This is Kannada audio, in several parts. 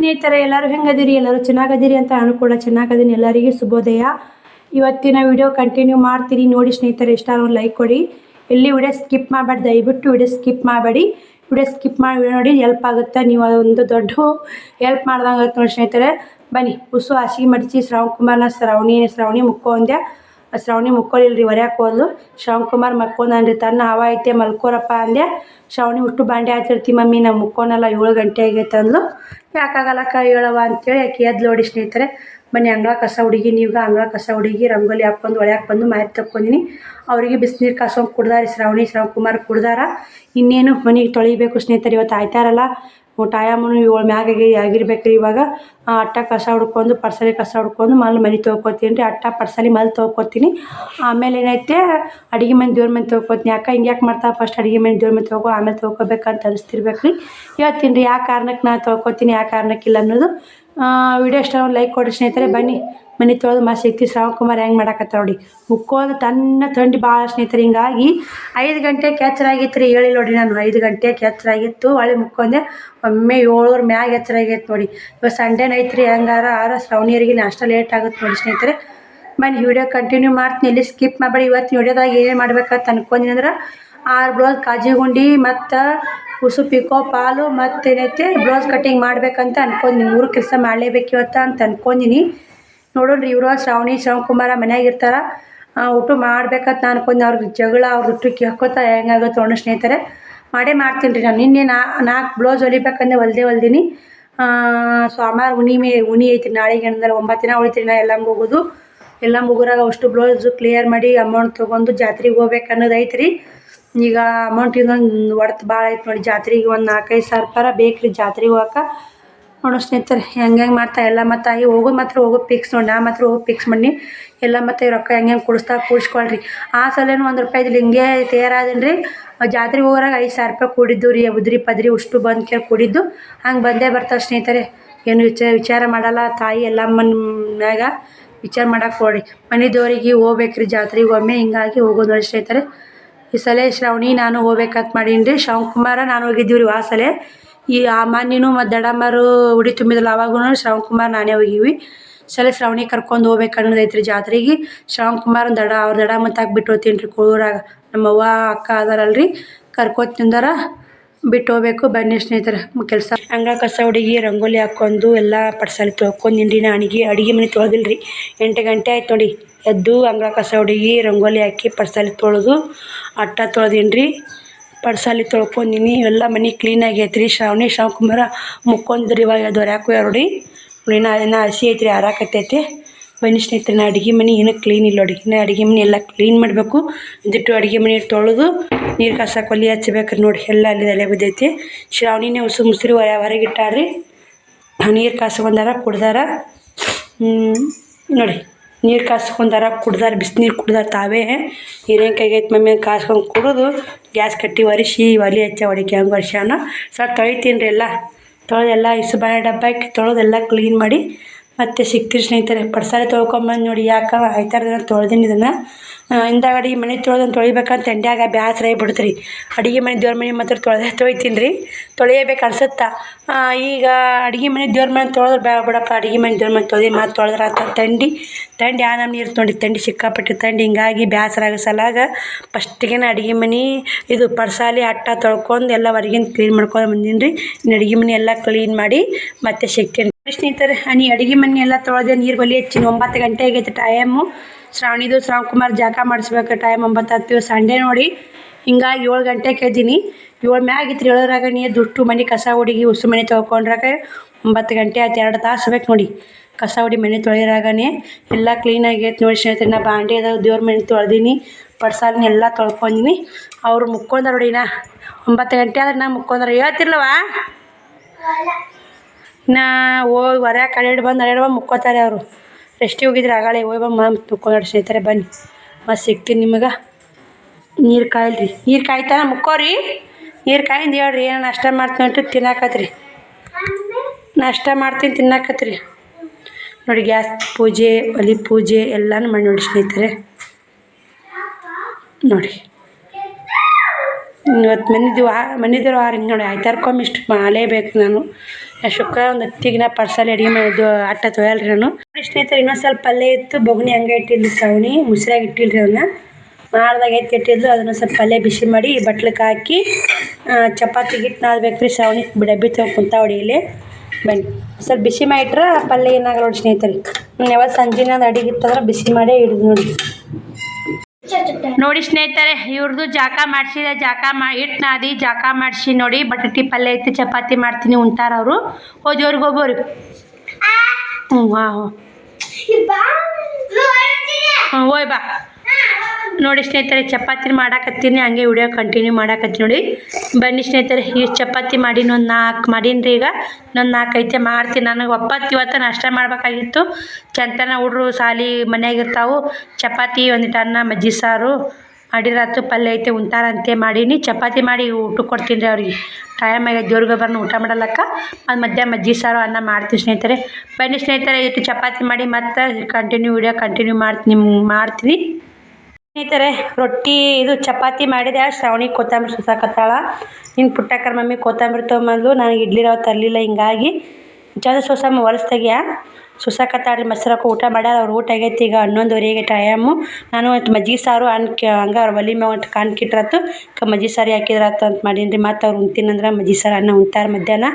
ಸ್ನೇಹಿತರೆ, ಎಲ್ಲರೂ ಹೆಂಗದಿರಿ, ಎಲ್ಲರೂ ಚೆನ್ನಾಗದಿರಿ ಅಂತ ನಾನು ಕೂಡ ಚೆನ್ನಾಗದೀನಿ. ಎಲ್ಲರಿಗೂ ಶುಭೋದಯ. ಇವತ್ತಿನ ವಿಡಿಯೋ ಕಂಟಿನ್ಯೂ ಮಾಡ್ತೀನಿ ನೋಡಿ ಸ್ನೇಹಿತರೆ, ಇಷ್ಟ ಒಂದು ಲೈಕ್ ಕೊಡಿ. ಎಲ್ಲಿ ವಿಡಿಯೋ ಸ್ಕಿಪ್ ಮಾಡಬೇಡಿ ದಯವಿಟ್ಟು ವಿಡಿಯೋ ಸ್ಕಿಪ್ ಮಾಡಬೇಡಿ. ವಿಡಿಯೋ ಸ್ಕಿಪ್ ಮಾಡಿ ನೋಡಿ ಹೆಲ್ಪ್ ಆಗುತ್ತೆ. ನೀವು ಅದೊಂದು ದೊಡ್ಡ ಹೆಲ್ಪ್ ಮಾಡ್ದಂಗೆ ಆಗುತ್ತೆ ನೋಡಿ ಸ್ನೇಹಿತರೆ. ಬನ್ನಿ, ಉಸು ಹಸಿ ಮಡಚಿ ಶ್ರವಣ್ ಕುಮಾರ್ನ ಶ್ರಾವಣಿ ಶ್ರಾವಣಿ ಮುಕ್ಕೊಂದೆ ಶ್ರಾವಣಿ ಇಲ್ರಿ ಹೊರ್ಯಾಕೆ ಹೋದ್ಲು. ಶ್ರವಣ್ ಕುಮಾರ್ ರೀ ತನ್ನ ಹವ ಐತೆ ಮಲ್ಕೋರಪ್ಪ ಅಂದೆ ಶ್ರಾವಣಿ ಹುಟ್ಟು ಬಾಂಡೆ ಹಾಕಿರ್ತಿ ಮಮ್ಮಿ ನಾವು ಮುಕ್ಕೋನಲ್ಲ ಏಳು ಗಂಟೆ ಆಗೈತೆ ಅಂದ್ಲು ಯಾಕಾಗಲ್ಲಕ್ಕ ಹೇಳವ ಅಂತೇಳಿ ಆಕೆ ಎದ್ದು ನೋಡಿ ಸ್ನೇಹಿತರೆ, ಬನ್ನಿ, ಅಂಗಳ ಕಸ ಹುಡುಗಿ ನೀವು ಅಂಗಳ ಕಸ ಹುಡುಗಿ, ರಂಗೋಲಿ ಹಾಕ್ಕೊಂಡು ಒಳ್ಯಾಕೆ ಬಂದು ಮಾರಿ ತಕ್ಕೊಂಡಿನಿ ಅವರಿಗೆ ಬಿಸಿನೀರು ಕಸ ಕುಡ್ದಾರಿ, ಶ್ರಾವಣಿ, ಶ್ರವಣ್ ಕುಮಾರ್ ಕುಡ್ದಾರ. ಇನ್ನೇನು ಮನೆಗೆ ತೊಳಿಬೇಕು ಸ್ನೇಹಿತರೆ, ಇವತ್ತು ಆಯ್ತಾರಲ್ಲ. ಟಯಾಮನು ಏಳು ಮ್ಯಾಗಾಗಿ ಆಗಿರ್ಬೇಕು ಇವಾಗ. ಅಟ್ಟ ಕಸ ಹುಡ್ಕೊಂಡು ಪರ್ಸಲಿ ಕಸ ಹುಡ್ಕೊಂಡು ಮಲ್ ಮನೆ ತೊಳ್ಕೊತೀನಿ ರೀ. ಅಟ್ಟ ಪರ್ಸಲಿ ಮಲ್ ತೊಗೊತೀನಿ ಆಮೇಲೆ ಏನೈತೆ, ಅಡುಗೆ ಮನೆ ದೇವ್ರ ಮನೆ ತೊಗೊತೀನಿ ಯಾಕೆ ಹಿಂಗೆ ಯಾಕೆ ಮಾಡ್ತಾ ಫಸ್ಟ್ ಅಡುಗೆ ಮನೆ ದೇವ್ರ ಮನೆ ತೊಳ್ಕೊ, ಆಮೇಲೆ ತೊಗೊಬೇಕಂತ ಅನಿಸ್ತಿರ್ಬೇಕು ರೀ ಹೇಳ್ತೀನಿ ರೀ ಯಾವ ಕಾರಣಕ್ಕೆ ನಾನು ತೊಳ್ಕೊತೀನಿ ಯಾವ ಕಾರಣಕ್ಕಿಲ್ಲ ಅನ್ನೋದು. ವಿಡಿಯೋ ಇಷ್ಟ ಲೈಕ್ ಕೊಡಿ ಸ್ನೇಹಿತರೆ, ಬನ್ನಿ. ಮನೆ ತೊಳೆದು ಮತ್ತೆ ಶಕ್ತಿ ಶ್ರಾವಣ್ ಕುಮಾರ್ ಹೆಂಗೆ ಮಾಡಕತ್ತ ನೋಡಿ. ಮುಕ್ಕೋದು ತನ್ನ ತಂಡಿ ಭಾಳ ಸ್ನೇಹಿತರು. ಹಿಂಗಾಗಿ ಐದು ಗಂಟೆ ಕೆಚ್ಚರಾಗಿತ್ತು ರೀ ಹೇಳಿ ನೋಡಿ ನಾನು. ಐದು ಗಂಟೆ ಕೆಚ್ಚರಾಗಿತ್ತು ಹೊಳೆ ಮುಕ್ಕೊಂಡೆ. ಒಮ್ಮೆ ಏಳೂರು ಮ್ಯಾಗ ಎಚ್ಚರಾಗೈತೆ ನೋಡಿ. ಇವಾಗ ಸಂಡೇ ನೈತ್ ರೀ. ಹೆಂಗಾರ ಆರ ಶ್ರಾವಣಿಯರಿಗೆ ನಾಷ್ಟ ಲೇಟ್ ಆಗುತ್ತೆ ನೋಡಿ ಸ್ನೇಹಿತರೆ. ಮನೆ ವಿಡಿಯೋ ಕಂಟಿನ್ಯೂ ಮಾಡ್ತೀನಿ. ಇಲ್ಲಿ ಸ್ಕಿಪ್ ಮಾಡಬೇಡಿ. ಇವತ್ತು ವಿಡಿಯೋದಾಗ ಏನೇನು ಮಾಡ್ಬೇಕಂತ ಅನ್ಕೊಂಡಿನಿ ಅಂದ್ರೆ ಆರು ಬ್ಲೌಸ್ ಕಾಜಿ ಗುಂಡಿ ಮತ್ತು ಉಸು ಪಿಕೋ ಪಾಲು ಮತ್ತೇನೈತೆ ಬ್ಲೌಸ್ ಕಟ್ಟಿಂಗ್ ಮಾಡ್ಬೇಕಂತ ಅನ್ಕೊಂಡಿನಿ. ಮೂರು ಕೆಲಸ ಮಾಡಲೇಬೇಕು ಇವತ್ತು ಅಂತ ಅನ್ಕೊಂದಿನಿ ನೋಡೋಣ್ರಿ ಇವರು ಶ್ರಾವಣಿ, ಶ್ರವಣ್ ಕುಮಾರ ಮನ್ಯಾಗ ಇರ್ತಾರ. ಊಟ ಮಾಡ್ಬೇಕಂತ ನಾನು ಕೊಂದು ಅವ್ರಿಗೆ ಜಗಳ, ಅವ್ರ ಊಟಕ್ಕೆ ಹಾಕೋತಾ ಹೆಂಗಾಗುತ್ತೆ ಒಣ ಸ್ನೇಹಿತರೆ. ಮಾಡೇ ಮಾಡ್ತೀನಿ ರೀ ನಾನು. ನಿನ್ನೆ ನಾಲ್ಕು ಬ್ಲೌಸ್ ಹೊಲಿಬೇಕಂದ್ರೆ ಹೊಲ್ದೇ ಹೊಲ್ದೀನಿ. ಸೋಮವಾರ ಹುಣಿಮೆ ಉಣಿ ಐತಿ ನಾಳೆಗೆ ಅಂದ್ರೆ ಒಂಬತ್ತು ದಿನ ಉಳಿತೀನಿ ನಾ ಎಲ್ಲ ಹೋಗೋದು. ಎಲ್ಲ ಮುಗುರಾಗ ಅಷ್ಟು ಬ್ಲೌಸು ಕ್ಲಿಯರ್ ಮಾಡಿ ಅಮೌಂಟ್ ತೊಗೊಂಡು ಜಾತ್ರೆಗೆ ಹೋಗ್ಬೇಕು ಅನ್ನೋದು ಐತೆ ರೀ ಈಗ ಅಮೌಂಟ್ ಇನ್ನೊಂದು ಒಡ್ತು ಭಾಳ ಐತೆ ನೋಡಿ ಜಾತ್ರೆಗೆ ಒಂದು ನಾಲ್ಕೈದು ಸಾವಿರ ರೂಪಾಯಿ ಬೇಕು ರೀ ಜಾತ್ರೆಗೆ ಹೋಗಕ್ಕೆ ನೋಡೋ ಸ್ನೇಹಿತರೆ, ಹೆಂಗೆ ಹೆಂಗೆ ಮಾಡ್ತಾ, ಎಲ್ಲ ಮತ್ತು ಆಗಿ ಹೋಗೋ ಮಾತ್ರ ಹೋಗೋ ಪಿಕ್ಸ್ ನೋಡಿ ನಾ ಮಾತ್ರ ಹೋಗಿ ಫಿಕ್ಸ್ ಮಾಡಿ, ಎಲ್ಲ ಮತ್ತು ರೊಕ್ಕ ಹೆಂಗೆ ಹೆಂಗೆ ಕೊಡಿಸ್ತಾ, ಕೂಡಿಸ್ಕೊಳ್ರಿ. ಆ ಸಲೇನು ಒಂದು ರೂಪಾಯಿ ರೂಪಾಯಿದು ಹಿಂಗೆ ತಯಾರಾದೀನಿ ರೀ ಜಾತ್ರೆಗೆ ಹೋಗೋರಾಗ ಐದು ಸಾವಿರ ರೂಪಾಯಿ ಕೂಡಿದ್ದು ರೀ, ಉದ್ರಿ ಪದ್ರಿ, ಉಷ್ಟು ಬಂದು ಕೇಳಿ ಕೂಡಿದ್ದು. ಹಂಗೆ ಬಂದೇ ಬರ್ತಾವೆ ಸ್ನೇಹಿತರೆ. ಏನು ವಿಚಾರ ವಿಚಾರ ಮಾಡಲ್ಲ, ತಾಯಿ ಎಲ್ಲಮ್ಮನ ಮ್ಯಾಗ ವಿಚಾರ ಮಾಡಕ್ಕೆ ಹೋಗ್ರಿ. ಮನೆ ಹೋಗ್ಬೇಕ್ರಿ ಜಾತ್ರೆಗೆ ಒಮ್ಮೆ, ಹಿಂಗಾಗಿ ಹೋಗೋದು ನೋಡಿ ಸ್ನೇಹಿತರೆ. ಈ ಸಲ ಶ್ರಾವಣಿ ನಾನು ಹೋಗ್ಬೇಕಂತ ಮಾಡೀನಿ ರೀ ಶಿವಕುಮಾರ ನಾನು ಹೋಗಿದ್ದೀವಿ ರೀ ಆ ಸಲ. ಈ ಆ ಮಾನ್ಯನು ಮತ್ತು ದಡಮ್ಮರು ಉಡಿ ತುಂಬಿದ್ರು ಅವಾಗೂ ಶ್ರವಣ್ ಕುಮಾರ್ ನಾನೇ ಹೋಗಿವಿ. ಸಲ ಶ್ರವಣಿ ಕರ್ಕೊಂಡು ಹೋಗ್ಬೇಕು ಅನ್ನೋದೈತೆ ಐತ್ರಿ ಜಾತ್ರೆಗೆ. ಶ್ರವಣ್ ಕುಮಾರ್ ದಡ, ಅವ್ರ ದಡ ಮತ್ತು ಬಿಟ್ಟು ಹೋಗ್ತೀನಿ ರೀ ಕೋಳೂರಾಗ ನಮ್ಮ ಅವ್ವ, ಅಕ್ಕ ಅದಾರಲ್ರಿ. ಕರ್ಕೊತಿಂದಾರ ಬಿಟ್ಟು ಹೋಗ್ಬೇಕು. ಬನ್ನಿ ಸ್ನೇಹಿತರೆ ಕೆಲಸ. ಅಂಗಳ ಕಸ ಹುಡುಗಿ ರಂಗೋಲಿ ಹಾಕ್ಕೊಂಡು ಎಲ್ಲ ಪಡ್ಸಲ್ಲಿ ತೊಳ್ಕೊಂಡಿನಿ ರೀ ನಾನಿಗೆ. ಅಡುಗೆ ಮನೆ ತೊಳೆದಿಲ್ಲ ರೀ ಎಂಟು ಗಂಟೆ ಆಯ್ತು ನೋಡಿ. ಎದ್ದು ಅಂಗಳ ಕಸ ಹುಡುಗಿ ರಂಗೋಲಿ ಹಾಕಿ ಪಡ್ಸಲ್ಲಿ ತೊಳೆದು ಅಟ್ಟ ತೊಳೆದೀನಿ ರೀ ಪಡ್ಸಾಲಿ ತೊಳ್ಕೊಂಡಿನಿ ಎಲ್ಲ ಮನೆ ಕ್ಲೀನ್ ಆಗೈತೆ ರೀ ಶ್ರಾವಣಿ ಶ್ರಾವಣ್ ಕುಮಾರ ಮುಕ್ಕೊಂದ್ರಿ ಇವಾಗ ಅದು ಹೊರ್ಯಾಕೆ ನೋಡಿ. ನಾ ಇನ್ನ ಹಸಿ ಐತ್ರಿ ರೀ ಹಾರಾಕತ್ತೈತೆ ಬನ್ನಿ ಸ್ನೇಹಿತರೆ, ನಾ ಅಡುಗೆ ಮನೆ ಏನೂ ಕ್ಲೀನ್ ಇಲ್ಲ ಅಡುಗೆ ಅಡುಗೆ ಮನೆ ಎಲ್ಲ ಕ್ಲೀನ್ ಮಾಡಬೇಕು. ಇದಿಟ್ಟು ಅಡುಗೆ ಮನೆ ತೊಳೆದು ನೀರು ಕಸ ಕೊಲ್ಲಿ ಹಚ್ಬೇಕು ನೋಡಿ. ಎಲ್ಲ ಅಲ್ಲಿ ತಲೆ ಬಿದ್ದೈತಿ. ಶ್ರಾವಣಿನೇ ಉಸು ಮುಸ್ರಿ ಹೊರ ಹೊರಗೆ ಇಟ್ಟಾರ್ರಿ. ನೀರು ಬಂದಾರ, ಕುಡ್ದಾರ. ನೋಡಿ. ನೀರು ಕಾಸ್ಕೊಂಡಾರ ಕುಡ್ದಾರ, ಬಿಸ್ನೀರು ಕುಡ್ದಾರ ತಾವೇ. ಹಿರೇಕಾಯಿ ಐತೆ ಮಮ್ಮಿ ಕಾಸ್ಕೊಂಡು ಕುಡಿದು. ಗ್ಯಾಸ್ ಕಟ್ಟಿ ಒರೆಸಿ ಒಲೆ ಹಚ್ಚ ಹೊಡಿಕೆ ಹಂಗೆ ವರ್ಷನ ಸ್ವಲ್ಪ ತೊಳಿತೀನಿ ರೀ ಎಲ್ಲ ತೊಳೆದೆಲ್ಲ ಇಸು ಬಾಳೆ ಡಬ್ಬ ಹಾಕಿ ತೊಳೆದೆಲ್ಲ ಕ್ಲೀನ್ ಮಾಡಿ ಮತ್ತೆ ಸಿಗ್ತೀರಿ ಸ್ನೇಹಿತರೆ. ಪಡ್ಸಾರೆ ತೊಳ್ಕೊಂಬಂದು ನೋಡಿ ಯಾಕೆ ಆಯ್ತಾರ ದಿನ ತೊಳ್ದೀನಿ ಇದನ್ನು. ಹಿಂದಾಗಡಿ ಮನೆ ತೊಳ್ದನ್ನು ತೊಳಿಬೇಕಂತ ಎಂಡ್ಯಾಗ ಬ್ಯಾಸರ ಆಗಿಬಿಡ್ತು ರೀ ಅಡುಗೆ ಮನೆ ದೇವ್ರ ಮನೆ ಮಾತ್ರ ತೊಳೆದೇ ತೊಳಿತೀನಿ ರೀ ತೊಳಿಯಬೇಕು ಅನ್ಸುತ್ತಾ. ಈಗ ಅಡುಗೆ ಮನೆ ದೇವ್ರ ಮನೆ ತೊಳೆದ್ರೆ ಬ್ಯಾ, ಬಿಡಪ್ಪ, ಅಡುಗೆ ಮನೆ ದೇವ್ರ ಮನೆ ತೊಳೆದು ಮತ್ತೆ ತೊಳೆದ್ರೆ ಆತ ತಂಡಿ. ತಂಡಿ ಆ ನಮ್ಮ ನೀರು ನೋಡಿ ತಂಡಿ ಸಿಕ್ಕಾಪಟ್ಟೆ ತಂಡಿ. ಹಿಂಗಾಗಿ ಬ್ಯಾಸರ ಆಗೋ ಸಲಾಗ ಫಸ್ಟಿಗೆ ಅಡುಗೆ ಮನೆ, ಇದು ಪರ್ಸಾಲಿ, ಅಟ್ಟ ತೊಳ್ಕೊಂಡು ಎಲ್ಲ ಹೊರಗಿನ ಕ್ಲೀನ್ ಮಾಡ್ಕೊಂಡು ಬಂದೀನಿ ರೀ ಇನ್ನು ಅಡುಗೆ ಮನೆ ಎಲ್ಲ ಕ್ಲೀನ್ ಮಾಡಿ ಮತ್ತೆ ಸಿಗ್ತೀನಿ ಸ್ನೇಹಿತರೆ ನೀ ಅಡುಗೆ ಮನೆ ಎಲ್ಲ ತೊಳೆದೆ ನೀರು ಬಲಿ ಹಚ್ಚಿನ. ಒಂಬತ್ತು ಗಂಟೆ ಆಗೈತೆ ಟೈಮು ಶ್ರಾವಣಿದು ಶ್ರಾವಣ್ ಕುಮಾರ್ ಜಾಕ ಮಾಡಿಸ್ಬೇಕು ಟೈಮ್ ಒಂಬತ್ತು ಹತ್ತು ಸಂಡೇ ನೋಡಿ. ಹಿಂಗಾಗಿ ಏಳು ಗಂಟೆಗೆ ಎದ್ದೀನಿ ಏಳು ಮ್ಯಾಗಿತ್ತು ಏಳರಾಗ ನೀ ದುಷ್ಟು ಮನೆ ಕಸ ಹುಡುಗಿ ಉಸು ಮನೆ ತೊಳ್ಕೊಂಡ್ರಾಗ ಒಂಬತ್ತು ಗಂಟೆ ಆಯ್ತು ಎರಡು ತಾಸು ಬೇಕು ನೋಡಿ. ಕಸ ಹುಡಿ ಮನೆ ತೊಳೆಯರಾಗನೇ ಎಲ್ಲ ಕ್ಲೀನಾಗಿ ಐತೆ ನೋಡಿ ಸ್ನೇಹಿತರೆ. ನಾ ಬಾಂಡೆ ಅದಾವ, ದೇವ್ರ ಮನೆ ತೊಳೆದೀನಿ. ಪಡ್ಸಾಲಿನ ಎಲ್ಲ ತೊಳ್ಕೊಂಡಿನಿ ಅವ್ರು ಮುಕ್ಕೊಂಡ್ರ ನೋಡಿ ನಾ. ಒಂಬತ್ತು ಗಂಟೆ ಆದ್ರೆ ನಾ ಮುಕ್ಕೊಂಡ್ರೆ. ಹೇಳ್ತಿರ್ಲವಾ? ನಾ ಹೋಗಿ ಹೊರ ಕಡೆ ಬಂದು ಅಡ್ಯಾಡಿ ಮುಕ್ಕೋತಾರೆ ಅವರು. ರೆಸ್ಟಿಗೆ ಹೋಗಿದ್ರೆ ಆಗಾಳೆ ಹೋಗಿ ಬಂದು ಮುಕ್ಕೊಂಡು ಸ್ನೇಹಿತರೆ ಬನ್ನಿ. ಮತ್ತೆ ಸಿಗ್ತೀನಿ ನಿಮಗೆ. ನೀರು ಕಾಯಿಲ್ರಿ. ನೀರು ಕಾಯ್ತಾನ ಮುಕ್ಕೋರಿ. ನೀರು ಕಾಯಿಂದ ಹೇಳ್ರಿ, ಏನು ನಾಷ್ಟ ಮಾಡ್ತೀನಿ ಅಂತ ತಿನ್ನಾಕತ್ರಿ. ನಾಷ್ಟ ಮಾಡ್ತೀನಿ ತಿನ್ನಾಕತ್ರಿ. ನೋಡಿ ಗ್ಯಾಸ್ ಪೂಜೆ, ಒಲಿ ಪೂಜೆ ಎಲ್ಲನೂ ಮಾಡಿ ನೋಡಿ ಸ್ನೇಹಿತರೆ. ನೋಡಿ. ಇವತ್ತು ಮನೆದು ಮನೆದೇವ್ರು ವಾರ ನೋಡಿ ಆಯ್ತಾರ್ಕೊಂಬಿಷ್ಟು ಇಷ್ಟು ಮಾಡಲೇಬೇಕು ನಾನು. ಶುಕ್ರವಾರ ಒಂದು ಹತ್ತಿಗಿನ ಪರ್ಸಲ್ ಅಡುಗೆ ಮಾಡಿದ್ದು, ಅಟ್ಟ ತೊಯಲ್ರಿ ನಾನು. ಸ್ನೇಹಿತರೆ, ಇನ್ನೊಂದು ಸ್ವಲ್ಪ ಪಲ್ಯ ಇತ್ತು, ಬೊಗ್ನಿ ಹಂಗೆ ಇಟ್ಟಿದ್ದು ಸವಣಿ ಮುಸ್ರಾಗ ಇಟ್ಟಿಲ್ರಿ ಅವನ್ನ ಮಾಡ್ದಾಗ ಎತ್ತಿ ಇಟ್ಟಿದ್ಲು ಅದನ್ನು ಸ್ವಲ್ಪ ಪಲ್ಯ ಬಿಸಿ ಮಾಡಿ ಬಟ್ಲಕ್ಕೆ ಹಾಕಿ ಚಪಾತಿ ಗಿಟ್ಟು ನಾದ್ಬೇಕು ರೀ ಸವಣಿ ಡಬ್ಬಿ ಕುಂತ ಇಲ್ಲಿ ಬನ್ನಿ. ಸ್ವಲ್ಪ ಬಿಸಿ ಮಾಡಿಟ್ರೆ, ಪಲ್ಯ ಏನಾಗಲ್ಲ ನೋಡಿ ಸ್ನೇಹಿತರೆ. ಯಾವತ್ತು ಸಂಜೆನಾದ ಅಡಿಗೆ ಇತ್ತಂದ್ರೆ ಬಿಸಿ ಮಾಡೇ ಹಿಡಿದು ನೋಡಿ ನೋಡಿ ಸ್ನೇಹಿತರೆ ಇವ್ರದ್ದು ಜಾಕ ಮಾಡಿಸಿದೆ ಜಾಕ ಮಾ ಹಿಟ್ಟು ನಾದಿ ಜಾಕ ಮಾಡಿಸಿ ನೋಡಿ ಬಟಾಟಿ ಪಲ್ಯ ಐತಿ ಚಪಾತಿ ಮಾಡ್ತೀನಿ ಉಂಟಾರ ಅವರು. ಹೋಗಿ ಅವ್ರಿಗೆ ಹೋಗೋರಿ ಹ್ಞೂ ಹಾಂ ಹ್ಞೂ ಹೋಯ್ ಬಾ. ನೋಡಿ ಸ್ನೇಹಿತರೆ, ಚಪಾತಿ ಮಾಡಾಕತ್ತೀನಿ, ಹಂಗೆ ವಿಡಿಯೋ ಕಂಟಿನ್ಯೂ ಮಾಡಾಕತ್ತೀನಿ ನೋಡಿ. ಬನ್ನಿ ಸ್ನೇಹಿತರೆ ಈ ಚಪಾತಿ ಮಾಡಿ ಒಂದು ನಾಲ್ಕು ಮಾಡೀನಿ ರೀ ಈಗ. ಇನ್ನೊಂದು ನಾಲ್ಕು ಐತೆ, ಮಾಡ್ತೀನಿ. ನನಗೆ ಒಪ್ಪತ್ತು ಇವತ್ತು ನಾಷ್ಟ ಮಾಡಬೇಕಾಗಿತ್ತು. ಚಂತನ ಹುಡ್ರು ಸಾಲಿ ಮನ್ಯಾಗ ಇರ್ತಾವು. ಚಪಾತಿ ಒಂದಿಟ್ಟು ಅನ್ನ ಮಜ್ಜಿ ಸಾರು ಮಾಡಿರಾತು ಪಲ್ಯ ಐತೆ ಉಂಟಾರಂತೆ ಮಾಡೀನಿ. ಚಪಾತಿ ಮಾಡಿ ಊಟ ಕೊಡ್ತೀನಿ ರೀ ಅವ್ರಿಗೆ. ಟೈಮ್ ಆಗಿ ದೇವ್ರಿಗೆ ಬರ್ನ ಊಟ ಮಾಡಲಕ್ಕ. ಅದು ಮಧ್ಯ ಮಜ್ಜಿ ಸಾರು, ಅನ್ನ ಮಾಡ್ತೀನಿ ಸ್ನೇಹಿತರೆ. ಬನ್ನಿ ಸ್ನೇಹಿತರೆ ಇಟ್ಟು ಚಪಾತಿ ಮಾಡಿ ಮತ್ತೆ ಕಂಟಿನ್ಯೂ ವಿಡಿಯೋ ಕಂಟಿನ್ಯೂ ಮಾಡ್ತೀನಿ ಮಾಡ್ತೀನಿ. ಸ್ನೇಹಿತರೆ, ರೊಟ್ಟಿ ಇದು ಚಪಾತಿ ಮಾಡಿದೆ. ಶ್ರಾವಣಿ ಕೊತ್ತಂಬರಿ ಸುಸಾಕತ್ತಾಳ ನಿನ್ನ ಪುಟ್ಟಕ್ಕರ ಮಮ್ಮಿ ಕೊತ್ತಂಬರಿ ತೊಗೊಂಬಂದು ನಾನು ಇಡ್ಲಿ ರವೆ ತರಲಿಲ್ಲ, ಹಿಂಗಾಗಿ. ಚಂದ ಸೊಸಮ್ಮ ಹೊಲಸ್ದಾಗ್ಯ ಸುಸಾಕತ್ತಾಳ್ರಿ ಮೊಸರಕ್ಕೆ ಊಟ ಮಾಡ್ಯಾರ ಅವ್ರು ಊಟ ಆಗೈತಿ. ಈಗ ಹನ್ನೊಂದುವರೆಗೆ ಟೈಮು ನಾನು ಒಂದು ಮಜ್ಜಿಗೆ ಸಾರು ಅನ್ಕ ಹಂಗೆ ಅವ್ರ ಒಲಿ ಮೇಲೆ ಒಂದು ಕಾನ್ಕಿಟ್ರತ್ತು ಕ ಮಜ್ಜಿಗೆ ಸಾರು ಹಾಕಿದ್ರಾತು ಅಂತ ಮಾಡೀನಿ ರೀ ಮತ್ತು ಅವ್ರು ಉಣ್ತೀನಂದ್ರೆ ಮಜ್ಜಿಗೆ ಸಾರು ಅನ್ನ ಉಣ್ತಾರೆ ಮಧ್ಯಾಹ್ನ.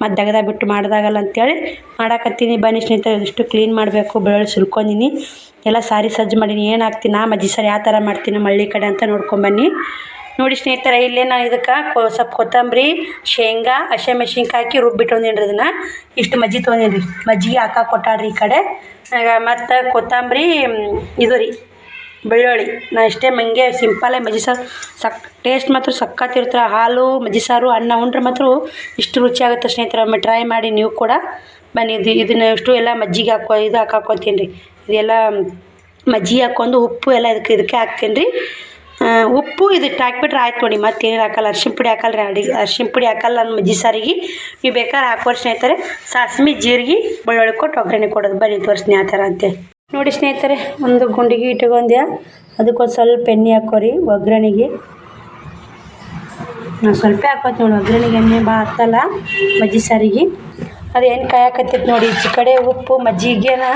ಮತ್ತು ದಗದ ಬಿಟ್ಟು ಮಾಡ್ದಾಗಲ್ಲ ಅಂತೇಳಿ ಮಾಡಾಕತ್ತೀನಿ. ಬನ್ನಿ ಸ್ನೇಹಿತರೆ, ಇದಿಷ್ಟು ಕ್ಲೀನ್ ಮಾಡಬೇಕು, ಬೆಳ್ಳುಳ್ಳಿ ಸುಲ್ಕೊಂಡಿನಿ ಎಲ್ಲ ಸಾರಿ ಸಜ್ಜು ಮಾಡೀನಿ. ಏನು ಹಾಕ್ತೀನಿ ಮಜ್ಜಿ ಸರಿ ಯಾವ ಥರ ಮಾಡ್ತೀನಿ ಮಳ್ಳಿ ಕಡೆ ಅಂತ ನೋಡ್ಕೊಂಬನ್ನಿ ನೋಡಿ ಸ್ನೇಹಿತರೆ, ಇಲ್ಲೇ ನಾನು ಇದಕ್ಕೆ ಸ್ವಲ್ಪ ಕೊತ್ತಂಬರಿ, ಶೇಂಗಾ ಹಸಿಮೆಣ್ಸಿನ್ಕಾಯಿ ಹಾಕಿ ರುಬ್ಬಿಟ್ಟು ಅದನ್ನು ಇಷ್ಟು ಮಜ್ಜಿ ತೊಗೊಂಡೀನಿ ರೀ ಮಜ್ಜಿಗೆ ಹಾಕಕ್ಕೆ ಕೊಟ್ಟಾಡ್ರಿ ಈ ಕಡೆ. ಮತ್ತು ಕೊತ್ತಂಬರಿ ಇದು ರೀ. ಬೆಳ್ಳುಳ್ಳಿ. ನಾ ಇಷ್ಟೇ ಮಂಗೆ ಸಿಂಪಲ್ಲಾಗಿ ಮಜ್ಜಿ ಸಾರು ಸಕ್ ಟೇಸ್ಟ್ ಮಾತ್ರ ಸಕ್ಕತ್ತಿರ್ತಾರೆ ಹಾಲು ಮಜ್ಜಿ ಸಾರು ಅನ್ನ ಉಂಡ್ರೆ ಮಾತ್ರ ಇಷ್ಟು ರುಚಿ ಆಗುತ್ತೆ ಸ್ನೇಹಿತರೆ. ಒಮ್ಮೆ ಟ್ರೈ ಮಾಡಿ ನೀವು ಕೂಡ ಬನ್ನಿ. ಇದು, ಇದನ್ನ ಇಷ್ಟು ಎಲ್ಲ ಮಜ್ಜಿಗೆ ಹಾಕೋ, ಇದು ಹಾಕಾಕೋತೀನಿ ರೀ. ಇದೆಲ್ಲ ಮಜ್ಜಿಗೆ ಹಾಕ್ಕೊಂಡು ಉಪ್ಪು ಎಲ್ಲ ಇದಕ್ಕೆ ಇದಕ್ಕೆ ಹಾಕ್ತೀನಿ ರೀ. ಉಪ್ಪು ಇದಕ್ಕೆ ಹಾಕ್ಬಿಟ್ರೆ ಆಯ್ತು ನೋಡಿ. ಮತ್ತೇನು ಹಾಕಲ್ಲ. ಅರ್ಶಿನ ಪುಡಿ ಹಾಕಲ್ಲ ರೀ. ಅಡಿಗೆ, ಅರ್ಶಿನ ಪುಡಿ ಹಾಕಲ್ಲ. ನನ್ನ ಮಜ್ಜಿ ಸಾರಿಗೆ ನೀವು ಬೇಕಾದ್ರೆ ಹಾಕೋರು ಸ್ನೇಹಿತರೆ. ಸಾಸ್ಮಿ ಜೀರಿಗೆ, ಬೆಳ್ಳುಳ್ಳಿ ಕೊಟ್ಟು ಒಗ್ಗರಣೆ ಕೊಡೋದು. ಬನ್ನಿ ತೋರಿಸ್ತೀನಿ ಆ ಥರ ಅಂತೆ ನೋಡಿ ಸ್ನೇಹಿತರೆ, ಒಂದು ಗುಂಡಿಗೆ ಇಟ್ಕೊಂಡ್ಯ? ಅದಕ್ಕೊಂದು ಸ್ವಲ್ಪ ಎಣ್ಣೆ ಹಾಕೋರಿ ಒಗ್ಗರಣೆಗೆ. ನಾನು ಸ್ವಲ್ಪ ಹಾಕೋತಿ ನೋಡಿ, ಒಗ್ಗರಣೆಗೆ ಎಣ್ಣೆ ಬಾ ಹತ್ತಲ್ಲ ಮಜ್ಜಿ ಸಾರಿಗೆ. ಅದೇನು ಕಾಯಕತ್ತೈತೆ ನೋಡಿ, ಈಚೆ ಕಡೆ ಉಪ್ಪು ಮಜ್ಜಿಗೆನ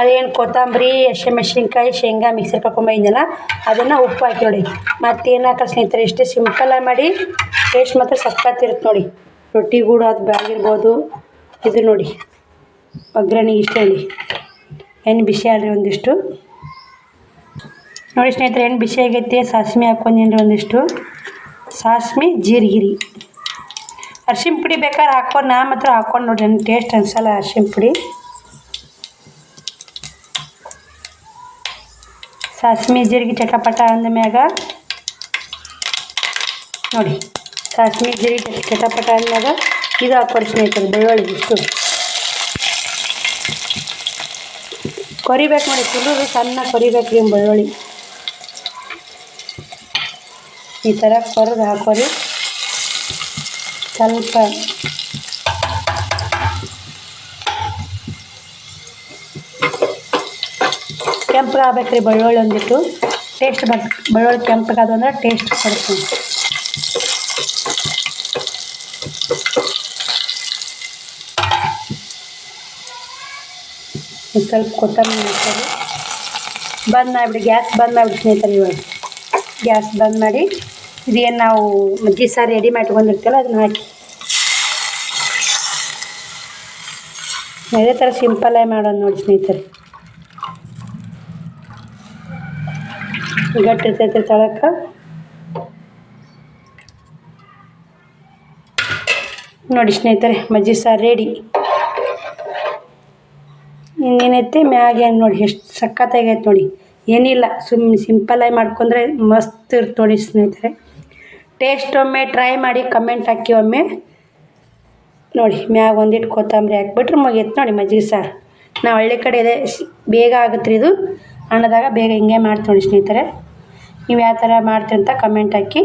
ಅದೇನು ಕೊತ್ತಂಬರಿ, ಹಸಿಮೆಣ್ಸಿನ್ಕಾಯಿ, ಶೇಂಗಾ ಮಿಕ್ಸರ್ ಕಾಕೊಂಬೈದಲ್ಲ ಅದನ್ನು ಉಪ್ಪು ಹಾಕಿ ನೋಡಿ. ಮತ್ತೇನು ಹಾಕಲ್ಲ ಸ್ನೇಹಿತರೆ ಇಷ್ಟೇ ಸಿಂಪಲ್ಲಾಗಿ ಮಾಡಿ ಟೇಸ್ಟ್ ಮಾತ್ರ ಸಕ್ಕತ್ತಿರುತ್ತೆ ನೋಡಿ. ರೊಟ್ಟಿ ಗೂಡು ಅದು ಬ್ಯಾಗಿರ್ಬೋದು ಇದು ನೋಡಿ, ಒಗ್ಗರಣೆಗೆ ಇಷ್ಟೇ ನೋಡಿ ಎಣ್ಣೆ ಬಿಸಿ ಆಡ್ರಿ ಒಂದಿಷ್ಟು. ನೋಡಿ ಸ್ನೇಹಿತರೆ ಎಣ್ಣೆ ಬಿಸಿ ಆಗೈತೆ ಸಾಸ್ಮಿ ಹಾಕ್ಕೊಂಡೇನ್ರಿ ಒಂದಿಷ್ಟು. ಸಾಸ್ಮಿ ಜೀರಿಗಿರಿ. ಅರ್ಶಿನ ಪುಡಿ ಬೇಕಾದ್ರೆ ಹಾಕ್ಕೊಂಡು, ನಾ ಮಾತ್ರ ಹಾಕ್ಕೊಂಡು ನೋಡ್ರಿ ನನಗೆ ಟೇಸ್ಟ್ ಅನ್ಸಲ್ಲ ಅರ್ಶಿನ ಪುಡಿ. ಸಾಸ್ಮಿ ಜೀರಿಗೆ, ಚಟಪಟ ಅಂದ ಮ್ಯಾಗ. ನೋಡಿ ಸಾಸ್ಮಿ ಜೀರಿಗೆ, ಚಟಪಟ ಅಂದಾಗ ಇದು ಹಾಕ್ಕೊಡಿ ಸ್ನೇಹಿತರೆ, ಬೆಳ್ಳುಳ್ಳಿ ಇಷ್ಟು. ಕೊರಿಬೇಕು ನೋಡಿ ಕುಡಿದು ಸಣ್ಣ ಕೊರಿಬೇಕು ರೀ ಬೆಳ್ಳುಳ್ಳಿ. ಈ ಥರ ಕೊರೆದು ಹಾಕೋರಿ. ಸ್ವಲ್ಪ ಕೆಂಪಗಾಗ್ಬೇಕು ರೀ ಬೆಳ್ಳುಳ್ಳಿ ಒಂದಿಟ್ಟು ಟೇಸ್ಟ್ ಬರ್ ಬೆಳ್ಳುಳ್ಳಿ ಕೆಂಪಗಾದ ಅಂದ್ರೆ ಟೇಸ್ಟ್ ಕೊಡ್ತೀನಿ. ಒಂದು ಸ್ವಲ್ಪ ಕೊತ್ತಂಬರಿ ಹಾಕೋರಿ ಬಂದ್ ಮಾಡಿಬಿಡಿ, ಗ್ಯಾಸ್ ಬಂದ್ ಮಾಡಿಬಿಡಿ ಸ್ನೇಹಿತರೆ ಇವಾಗ. ಗ್ಯಾಸ್ ಬಂದ್ ಮಾಡಿ ಇದೇನು ನಾವು ಮಜ್ಜಿ ಸಾರು ರೆಡಿ ಮಾಡ್ಕೊಂಡಿರ್ತೀವಲ್ಲ ಅದನ್ನ ಹಾಕಿ. ಇದೇ ಥರ ಸಿಂಪಲ್ಲಾಗಿ ಮಾಡೋದು ನೋಡಿ ಸ್ನೇಹಿತರೆ. ಗಟ್ಟಿ ಇರ್ತೈತೆ ತಳಕ್ಕೆ ನೋಡಿ ಸ್ನೇಹಿತರೆ ಮಜ್ಜಿ ಸಾರು ರೆಡಿ ಇನ್ನೇನೈತಿ? ಮ್ಯಾಗೆ ನೋಡಿ, ಎಷ್ಟು ಸಖತ್ತಾಗೈತೆ ನೋಡಿ. ಏನಿಲ್ಲ ಸುಮ್ಮನೆ ಸಿಂಪಲಾಗಿ ಮಾಡ್ಕೊಂಡ್ರೆ ಮಸ್ತ್ ಇರುತ್ತೆ ನೋಡಿ ಸ್ನೇಹಿತರೆ. ಟೇಸ್ಟ್ ಒಮ್ಮೆ ಟ್ರೈ ಮಾಡಿ ಕಮೆಂಟ್ ಹಾಕಿ ಒಮ್ಮೆ. ನೋಡಿ, ಮ್ಯಾಗ ಒಂದಿಟ್ಟು ಕೊತ್ತಂಬರಿ ಹಾಕ್ಬಿಟ್ರೆ ಮುಗೀತು ನೋಡಿ ಮಜ್ಜಿಗೆ ಸಾರು. ನಾವು ಹಳ್ಳಿ ಕಡೆ ಇದೆ ಬೇಗ ಆಗುತ್ತೆ ಇದು. ಅನ್ನದಾಗ ಬೇಗ ಹಿಂಗೆ ಮಾಡ್ತೀವಿ ಸ್ನೇಹಿತರೆ. ನೀವು ಯಾವ ಥರ ಮಾಡ್ತೀರಿ ಅಂತ ಕಮೆಂಟ್ ಹಾಕಿ.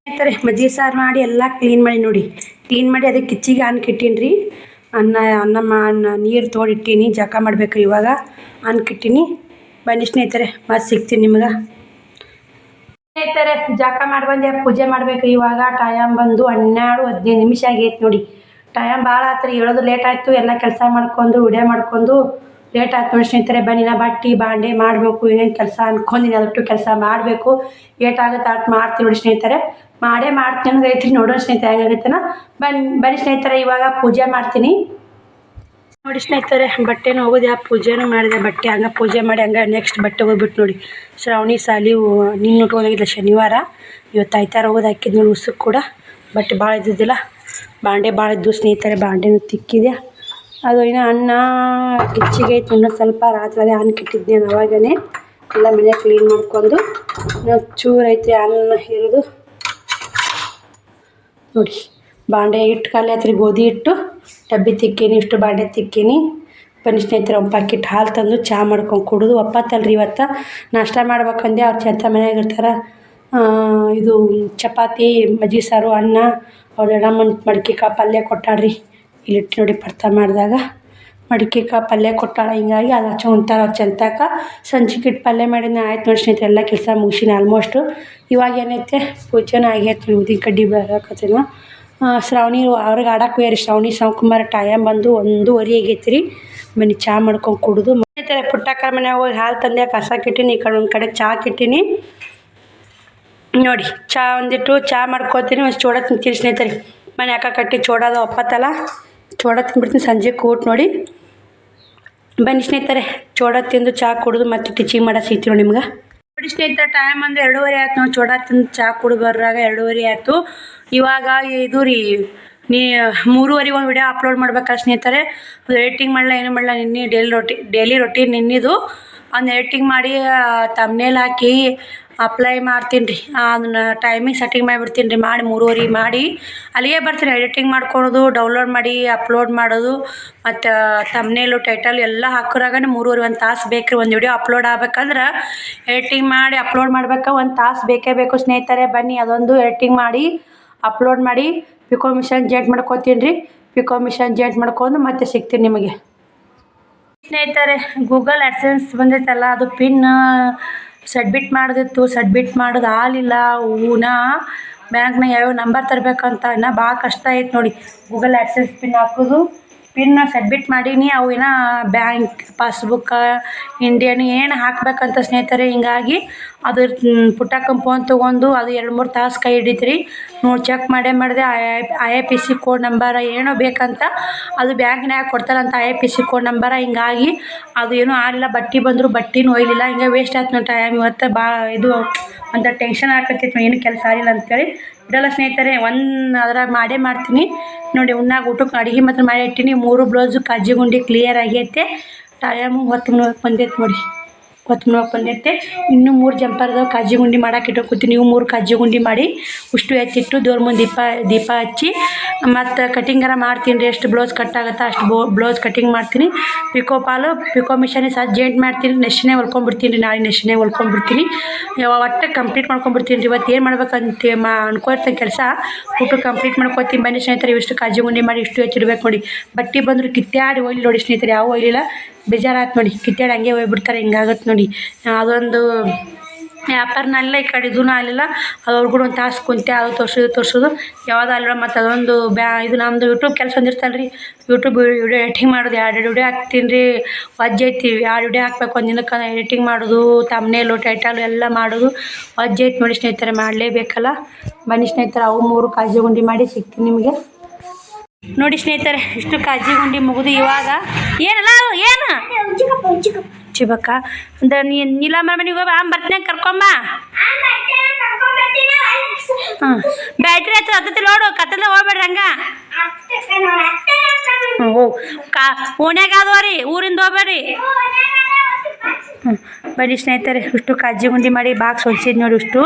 ಸ್ನೇಹಿತರೆ, ಮಜ್ಜಿಗೆ ಸಾರು ಮಾಡಿ ಎಲ್ಲ ಕ್ಲೀನ್ ಮಾಡಿ ನೋಡಿ. ಕ್ಲೀನ್ ಮಾಡಿ ಅದಕ್ಕೆ ಕಿಚ್ಚಿಗೆ ಹಾನ್ ರೀ ಅನ್ನ ಅನ್ನ ಮಾ, ಅನ್ನ ನೀರು ತೋಡಿಟ್ಟೀನಿ, ಜಳಕ ಮಾಡಬೇಕು ಇವಾಗ. ಅನ್ನಕ್ಕಿಟ್ಟೀನಿ ಬನ್ನಿ ಸ್ನೇಹಿತರೆ, ಮತ್ತೆ ಸಿಗ್ತೀನಿ ನಿಮ್ಗೆ. ಸ್ನೇಹಿತರೆ, ಜಳಕ ಮಾಡಿ ಬಂದೆ. ಪೂಜೆ ಮಾಡಬೇಕು ಇವಾಗ. ಟೈಮ್ ಬಂದು ಹನ್ನೆರಡು ಹದಿನೈದು ನಿಮಿಷ ಆಗೈತೆ ನೋಡಿ. ಟೈಮ್ ಭಾಳ ಆತು ರೀ. ಹೇಳೋದು ಲೇಟ್ ಆಯಿತು. ಎಲ್ಲ ಕೆಲಸ ಮಾಡ್ಕೊಂಡು ವಿಡಿಯೋ ಮಾಡ್ಕೊಂಡು ಲೇಟ್ ಆಯ್ತು ನೋಡಿ ಸ್ನೇಹಿತರೆ. ಬನ್ನಿ ಬಟ್ಟೆ, ಬಾಂಡೆ ಮಾಡಬೇಕು. ಏನೇನು ಕೆಲಸ ಅನ್ಕೊಂಡಿನಿ ಅದಕ್ಕೆ ಕೆಲಸ ಮಾಡಬೇಕು. ಏಟಾಗುತ್ತೆ ಅಷ್ಟು ಮಾಡ್ತೀನಿ ನೋಡಿ ಸ್ನೇಹಿತರೆ. ಮಾಡೇ ಮಾಡ್ತೀನಿ ಐತ್ರಿ ನೋಡೋಣ ಸ್ನೇಹಿತರೆ ಹೆಂಗಾಗೈತೆನ ಬನ್ನಿ ಬನ್ನಿ ಸ್ನೇಹಿತರೆ, ಇವಾಗ ಪೂಜೆ ಮಾಡ್ತೀನಿ. ನೋಡಿ ಸ್ನೇಹಿತರೆ, ಬಟ್ಟೆನೂ ಹೋಗೋದು ಯಾವ ಪೂಜೆನೂ ಮಾಡಿದೆ, ಬಟ್ಟೆ ಹಂಗೆ ಪೂಜೆ ಮಾಡಿ ಹಂಗೆ ನೆಕ್ಸ್ಟ್ ಬಟ್ಟೆ ಹೋಗ್ಬಿಟ್ಟು ನೋಡಿ. ಶ್ರಾವಣಿ, ಸಾಲಿ ನಿನ್ನ ಉಟ್ಕೊಂಡೋಗಿದ್ದೆ ಶನಿವಾರ. ಇವತ್ತು ಆಯ್ತಾರ ಹೋಗೋದು ಹಾಕಿದ್ ನೋಡಿ ಉಸುಕ್ ಕೂಡ. ಬಟ್ಟೆ ಭಾಳ ಇದ್ದಿದ್ದಿಲ್ಲ. ಬಾಂಡೆ ಭಾಳ ಇದ್ದು ಸ್ನೇಹಿತರೆ, ಬಾಂಡೆನೂ ತಿಕ್ಕಿದೆ. ಅದು ಇನ್ನು ಅನ್ನ ಹೆಚ್ಚಿಗೆ ಐತೆ ಇನ್ನೂ ಸ್ವಲ್ಪ ರಾತ್ರಿ ಅದೇ ಅನ್ನ ಕೆಟ್ಟಿದ್ದೆ ಅವಾಗೇ ಎಲ್ಲ ಮನೆ ಕ್ಲೀನ್ ಮಾಡ್ಕೊಂಡು. ಚೂರು ಐತೆ ಅನ್ನ ಹಿರಿದು. ನೋಡಿ. ಬಾಂಡೆ ಹಿಟ್ಟು ಖಾಲಿ ಆತ್ರಿ ಗೋಧಿ ಹಿಟ್ಟು ಡಬ್ಬಿ ತಿಕ್ಕೀನಿ, ಇಷ್ಟು ಬಾಂಡೆ ತಿಕ್ಕೀನಿ. ಬನ್ನಿ ಸ್ನೇಹಿತರೆ, ಒಂದು ಪ್ಯಾಕೆಟ್ ಹಾಲು ತಂದು ಚಹಾ ಮಾಡ್ಕೊಂಡು ಕುಡಿದು ಒಪ್ಪತ್ತಲ್ರಿ ಇವತ್ತು. ನಾಷ್ಟ ಮಾಡ್ಬೇಕಂದೆ ಅವ್ರು ಚಂತ ಮನೆಯಾಗ ಇರ್ತಾರೆ. ಇದು ಚಪಾತಿ ಮಜ್ಜಿ ಸಾರು, ಅನ್ನ, ಅವ್ರ ಮಡ್ಕೆ ಕಾ ಪಲ್ಯ ಕೊಟ್ಟಾಳ್ರಿ. ಇಲ್ಲಿಟ್ಟು ನೋಡಿ ಪರ್ತ ಮಾಡಿದಾಗ. ಮಡ್ಕಿಕಾಳು ಪಲ್ಯ ಕೊಟ್ಟಾಳ. ಹಿಂಗಾಗಿ ಅದು ಹಚ್ಚ ಉಣ್ತಾರ ಚಂತಕ ಸಂಜಿಗೆ ಇಟ್ಟು ಪಲ್ಯ ಮಾಡಿದ್ನ ಆಯ್ತು ನೋಡಿ ಸ್ನೇಹಿತರೆ, ಎಲ್ಲ ಕೆಲಸ ಮುಗಿಸಿನಿ ಆಲ್ಮೋಸ್ಟು ಇವಾಗ ಏನೈತೆ, ಪೂಜೆನ ಆಗೈತೆ ನೋಡಿ ಉದ್ದಿನ ಕಡ್ಡಿ ಬರಕತ್ತಿನ. ಶ್ರಾವಣಿ ಅವ್ರಿಗೆ ಆಡಕ್ಕೆ ಹೋಗ್ಯಾರ. ಶ್ರಾವಣಿ ಶಿವಕುಮಾರ ಟೈಮ್ ಬಂದು ಒಂದೂವರೆ ಆಗೈತೆ ರೀ ಮನೆ ಚಹಾ ಮಾಡ್ಕೊಂಡು ಕುಡಿದು ಮನೆ ಪುಟ್ಟಕ್ಕ ಮನೆಯಾಗ ಹೋಗಿ ಹಾಲು ತಂದೆ ಕಸ ಕಿಟ್ಟಿನಿ, ಈ ಕಡೆ ಒಂದು ಕಡೆ ಚಹಾ ಕಿಟ್ಟಿನಿ. ನೋಡಿ ಚಹಾ ಒಂದಿಟ್ಟು ಚಹಾ ಮಾಡ್ಕೋತೀನಿ, ಒಂದು ಚೂಡ ತಿಂತೀನಿ ಸ್ನೇಹಿತರೆ. ಮನೆ ಅಕ್ಕ ಕಟ್ಟಿ ಚೋಡದ ಒಪ್ಪತ್ತಲ್ಲ ಚೋಡ ತಿಂದ್ಬಿಡ್ತೀನಿ, ಸಂಜೆ ಕೂಟ್ ನೋಡಿ. ಬನ್ನಿ ಸ್ನೇಹಿತರೆ, ಚೋಡ ತಿಂದು ಚಹಾ ಕುಡಿದು ಮತ್ತೆ ಟಿಚಿಂಗ್ ಮಾಡೋ ಸಿಗ್ತೀವಿ ನಿಮ್ಗೆ. ನೋಡಿ ಸ್ನೇಹಿತರೆ ಟೈಮ್ ಅಂದ್ರೆ ಎರಡೂವರೆ ಆಯ್ತು. ನಾವು ಚೋಡ ತಿಂದು ಚಹಾ ಕುಡಿದು ಬರ್ರಾಗ ಎರಡೂವರೆ ಆಯ್ತು. ಇವಾಗ ಇದು ರೀ, ನೀ ಮೂರುವರೆಗೆ ಒಂದು ವಿಡಿಯೋ ಅಪ್ಲೋಡ್ ಮಾಡ್ಬೇಕಲ್ಲ ಸ್ನೇಹಿತರೆ. ಎಡಿಟಿಂಗ್ ಮಾಡಲ್ಲ ಏನು ಮಾಡಲ್ಲ ನಿನ್ನೆ ಡೈಲಿ ರೊಟ್ಟಿ ಡೈಲಿ ರೊಟ್ಟಿ ನಿನ್ನಿದು. ಒಂದು ಎಡಿಟಿಂಗ್ ಮಾಡಿ ತಮ್ನೇಲ್ ಹಾಕಿ ಅಪ್ಲೈ ಮಾಡ್ತೀನಿ ರೀ. ಅದನ್ನ ಟೈಮಿಂಗ್ ಸೆಟ್ಟಿಂಗ್ ಮಾಡಿಬಿಡ್ತೀನಿ ರೀ. ಮಾಡಿ ಮೂರುವರೆ ಮಾಡಿ. ಅಲ್ಲಿಗೆ ಬರ್ತೀನಿ. ಎಡಿಟಿಂಗ್ ಮಾಡ್ಕೊಳೋದು ಡೌನ್ಲೋಡ್ ಮಾಡಿ ಅಪ್ಲೋಡ್ ಮಾಡೋದು, ಮತ್ತು ತಮ್ಮನೇಲು ಟೈಟಲ್ ಎಲ್ಲ ಹಾಕೋರಾಗೇ ಮೂರುವರೆ ಒಂದು ತಾಸು ಬೇಕು ಒಂದು ವಿಡಿಯೋ ಅಪ್ಲೋಡ್ ಆಗ್ಬೇಕಂದ್ರೆ ಎಡಿಟಿಂಗ್ ಮಾಡಿ ಅಪ್ಲೋಡ್ ಮಾಡ್ಬೇಕು ಒಂದು ತಾಸು ಬೇಕೇ ಬೇಕು ಸ್ನೇಹಿತರೆ. ಬನ್ನಿ, ಅದೊಂದು ಎಡಿಟಿಂಗ್ ಮಾಡಿ ಅಪ್ಲೋಡ್ ಮಾಡಿ ಪಿಕೋ ಮಿಷನ್ ಜಾಯಿಂಟ್ ಮಾಡ್ಕೋತೀನಿ ರೀ. ಪಿಕೋ ಮಿಷನ್ ಜಾಯಿಂಟ್ ಮಾಡ್ಕೊಂಡು ಮತ್ತೆ ಸಿಗ್ತೀನಿ ನಿಮಗೆ. ಸ್ನೇಹಿತರೆ ಗೂಗಲ್ ಅಡ್ಸೆನ್ಸ್ ಬಂದೈತಲ್ಲ ಅದು ಪಿನ್ ಸಬ್ಮಿಟ್ ಮಾಡ್ದಿತ್ತು ಸಬ್ಮಿಟ್ ಮಾಡೋದು ಆಗಲಿಲ್ಲ ಹೂನ ಬ್ಯಾಂಕ್ನಾಗ ಯಾವ್ಯಾವ ನಂಬರ್ ತರಬೇಕಂತ ಇನ್ನು ಭಾಳ ಕಷ್ಟ ಐತೆ ನೋಡಿ. ಗೂಗಲ್ ಆ್ಯಕ್ಸೆಸ್ ಪಿನ್ ಹಾಕೋದು. ಪಿನ್ನ ಸಬ್ಮಿಟ್ ಮಾಡೀನಿ, ಅವು ಏನ ಬ್ಯಾಂಕ್ ಪಾಸ್ಬುಕ್ಕ ಇಂಡಿಯನ್ ಏನು ಹಾಕಬೇಕಂತ ಸ್ನೇಹಿತರೆ, ಹಿಂಗಾಗಿ ಅದ್ರ ಪುಟ್ಟ ಕಂಪೌಂಡ್ ತೊಗೊಂಡು ಅದು ಎರಡು ಮೂರು ತಾಸು ಕೈ ಹಿಡಿತ್ರಿ. ನೋಡಿ ಚೆಕ್ ಮಾಡೇ ಮಾಡಿದೆ I I P, C code number ಏನೋ ಬೇಕಂತ ಅದು ಬ್ಯಾಂಕ್ನ್ಯಾಗ ಕೊಡ್ತಾರಂತ I I, P, C code number. ಹಿಂಗಾಗಿ ಅದು ಏನೂ ಆಗಲಿಲ್ಲ, ಬಟ್ಟೆ ಬಂದರೂ ಬಟ್ಟೆನೂ ಒಯ್ಲಿಲ್ಲ ಹಿಂಗೆ ವೇಸ್ಟ್ ಆಯ್ತು ನೋಡಿ ಟೈಮ್ ಇವತ್ತು ಭಾಳ ಇದು ಒಂಥರ ಟೆನ್ಷನ್ ಆಗಕತ್ತಿತ್ತು ಏನು ಕೆಲಸ ಆಗಿಲ್ಲ ಅಂತೇಳಿ. ಬಿಡಲ್ಲ ಸ್ನೇಹಿತರೆ, ಒಂದು ಅದ್ರಾಗ ಮಾಡೇ ಮಾಡ್ತೀನಿ. ನೋಡಿ, ಉಣ್ಣಾಗ ಊಟಕ್ಕೆ ಅಡುಗೆ ಮಾತ್ರ ಮಾಡಿ ಇಟ್ಟೀನಿ. ಮೂರು ಬ್ಲೌಸು ಕಜ್ಜಿ ಗುಂಡಿ ಕ್ಲಿಯರ್ ಆಗೈತೆ. ಟೈಮು ಹೊತ್ತು ಬಂದೈತೆ ನೋಡಿ. ಮುನ್ನೂರಕ್ಕೆ ಬಂದೈತೆ. ಇನ್ನೂ ಮೂರು ಜಂಪರ್ದ ಕಾಜಿ ಗುಂಡಿ ಮಾಡಕ್ಕೆ ಇಟ್ಕೊತೀನಿ ನೀವು ಮೂರು ಕಾಜಿ ಗುಂಡಿ ಮಾಡಿ ಉಷ್ಟು ಎತ್ತಿಟ್ಟು ದೇವ್ರ ಮುಂದೆ ದೀಪ ದೀಪ ಹಚ್ಚಿ, ಮತ್ತು ಕಟಿಂಗರ ಮಾಡ್ತೀನಿ ರೀ. ಎಷ್ಟು ಬ್ಲೌಸ್ ಕಟ್ ಆಗುತ್ತಾ ಅಷ್ಟು ಬೋ ಬ್ಲೌಸ್ ಕಟಿಂಗ್ ಮಾಡ್ತೀನಿ. ಪಿಕೋ ಪಾಲು ಪಿಕೋ ಮಿಷನ್ ಸಹ ಜೇಂಟ್ ಮಾಡ್ತೀನಿ. ನೆಷ್ಟನೇ ಹೊಲ್ಕೊಂಡ್ಬಿಡ್ತೀನಿ ರೀ. ನಾಳೆ ನೆಷ್ಟನೇ ಹೊಲ್ಕೊಂಡ್ಬಿಡ್ತೀನಿ ಯಾವ ಒಟ್ಟು ಕಂಪ್ಲೀಟ್ ಮಾಡ್ಕೊಂಬಿಡ್ತೀನಿ ರೀ. ಇವತ್ತು ಏನು ಮಾಡ್ಬೇಕಂತ ಮಾ ಅನ್ಕೊಳ್ತ ಕೆಲಸ. ಊಟ ಕಂಪ್ಲೀಟ್ ಮಾಡ್ಕೊತೀನಿ. ಬನ್ನಿ ಸ್ನೇಹಿತರೆ ಇಷ್ಟು ಕಾಜು ಗುಂಡಿ ಮಾಡಿ ಇಷ್ಟು ಹೆಚ್ಚಿಡ್ಬೇಕು ನೋಡಿ. ಬಟ್ಟೆ ಬಂದರೂ ಕಿತ್ತಾಡಿ ಒಯ್ಲಿ ನೋಡಿ ಸ್ನೇಹಿತರೆ. ಯಾವ ಒಯ್ಲಿಲ್ಲ ಬೇಜಾರಾಯ್ತು ನೋಡಿ. ಕಿತ್ತಾಡಿ ಹಂಗೆ ಹೋಗ್ಬಿಡ್ತಾರೆ. ಹಿಂಗಾಗುತ್ತೆ ಅದೊಂದು ವ್ಯಾಪಾರನೆಲ್ಲ ಈ ಕಡೆ ಇದೂ ಆಗಲಿಲ್ಲ. ಅದು ಕೂಡ ಒಂದು ತಾಸು ಕುಂತೆ, ಅದು ತೋರ್ಸೋದು ತೋರ್ಸೋದು. ಯಾವ್ದು ಅಲ್ಲ ಮತ್ತು ಅದೊಂದು ಬ್ಯಾ ಇದು ನಮ್ಮದು ಯೂಟ್ಯೂಬ್ ಕೆಲಸ ಒಂದಿರ್ತಲ್ಲ ರೀ ಯೂಟ್ಯೂಬ್ ವಿಡಿಯೋ ಎಡಿಟಿಂಗ್ ಮಾಡೋದು, ಎರಡು ಎರಡು ಹಾಕ್ತೀನಿ ರೀ ವಜ್ಜೆ ಐತಿ, ಎರಡು ವಿಡಿಯೋ ಹಾಕ್ಬೇಕು ದಿನಕ್ಕೆ ಎಡಿಟಿಂಗ್ ಮಾಡೋದು ತಮ್ನೇಲು ಟೈಟಲ್ ಎಲ್ಲ ಮಾಡೋದು. ವಜ್ಜೆ ಐತಿ ನೋಡಿ ಸ್ನೇಹಿತರೆ, ಮಾಡಲೇಬೇಕಲ್ಲ. ಬನ್ನಿ ಸ್ನೇಹಿತರೆ, ಅವು ಮೂರು ಕಾಜಿ ಗುಂಡಿ ಮಾಡಿ ಸಿಗ್ತೀನಿ ನಿಮಗೆ. ನೋಡಿ ಸ್ನೇಹಿತರೆ, ಇಷ್ಟು ಕಾಜಿ ಗುಂಡಿ ಮುಗಿದು ಇವಾಗ ಏನಲ್ಲ? ಏನು? ಚಿಬಕ್ಕ ಅಂದ್ರೆ ನೀ ನೀಲಮ್ಮ ಮನೆಗೆ ಹೋಗಿ ಆಮ್ ಬರ್ತೀನಿ ಕರ್ಕೊಂಬ ಹಾಂ, ಬ್ಯಾಟ್ರಿ ಹಚ್ಚ ಹತ್ತತಿ ನೋಡು ಕತ್ತಲ ಹೋಗ್ಬೇಡ್ರಿ ಹಂಗ. ಹ್ಞೂ ಹೋ ಕಾ, ಓಣ್ಯಾಗ ಆದವ ರೀ, ಊರಿಂದ ಹೋಗ್ಬೇಡ್ರಿ. ಹ್ಞೂ ಬನ್ನಿ ಸ್ನೇಹಿತರೆ, ಇಷ್ಟು ಕಾಜಿ ಗುಂಡಿ ಮಾಡಿ ಬಾಕ್ಸ್ ಹೊಲ್ಸಿದ್ ನೋಡಿ ಇಷ್ಟು.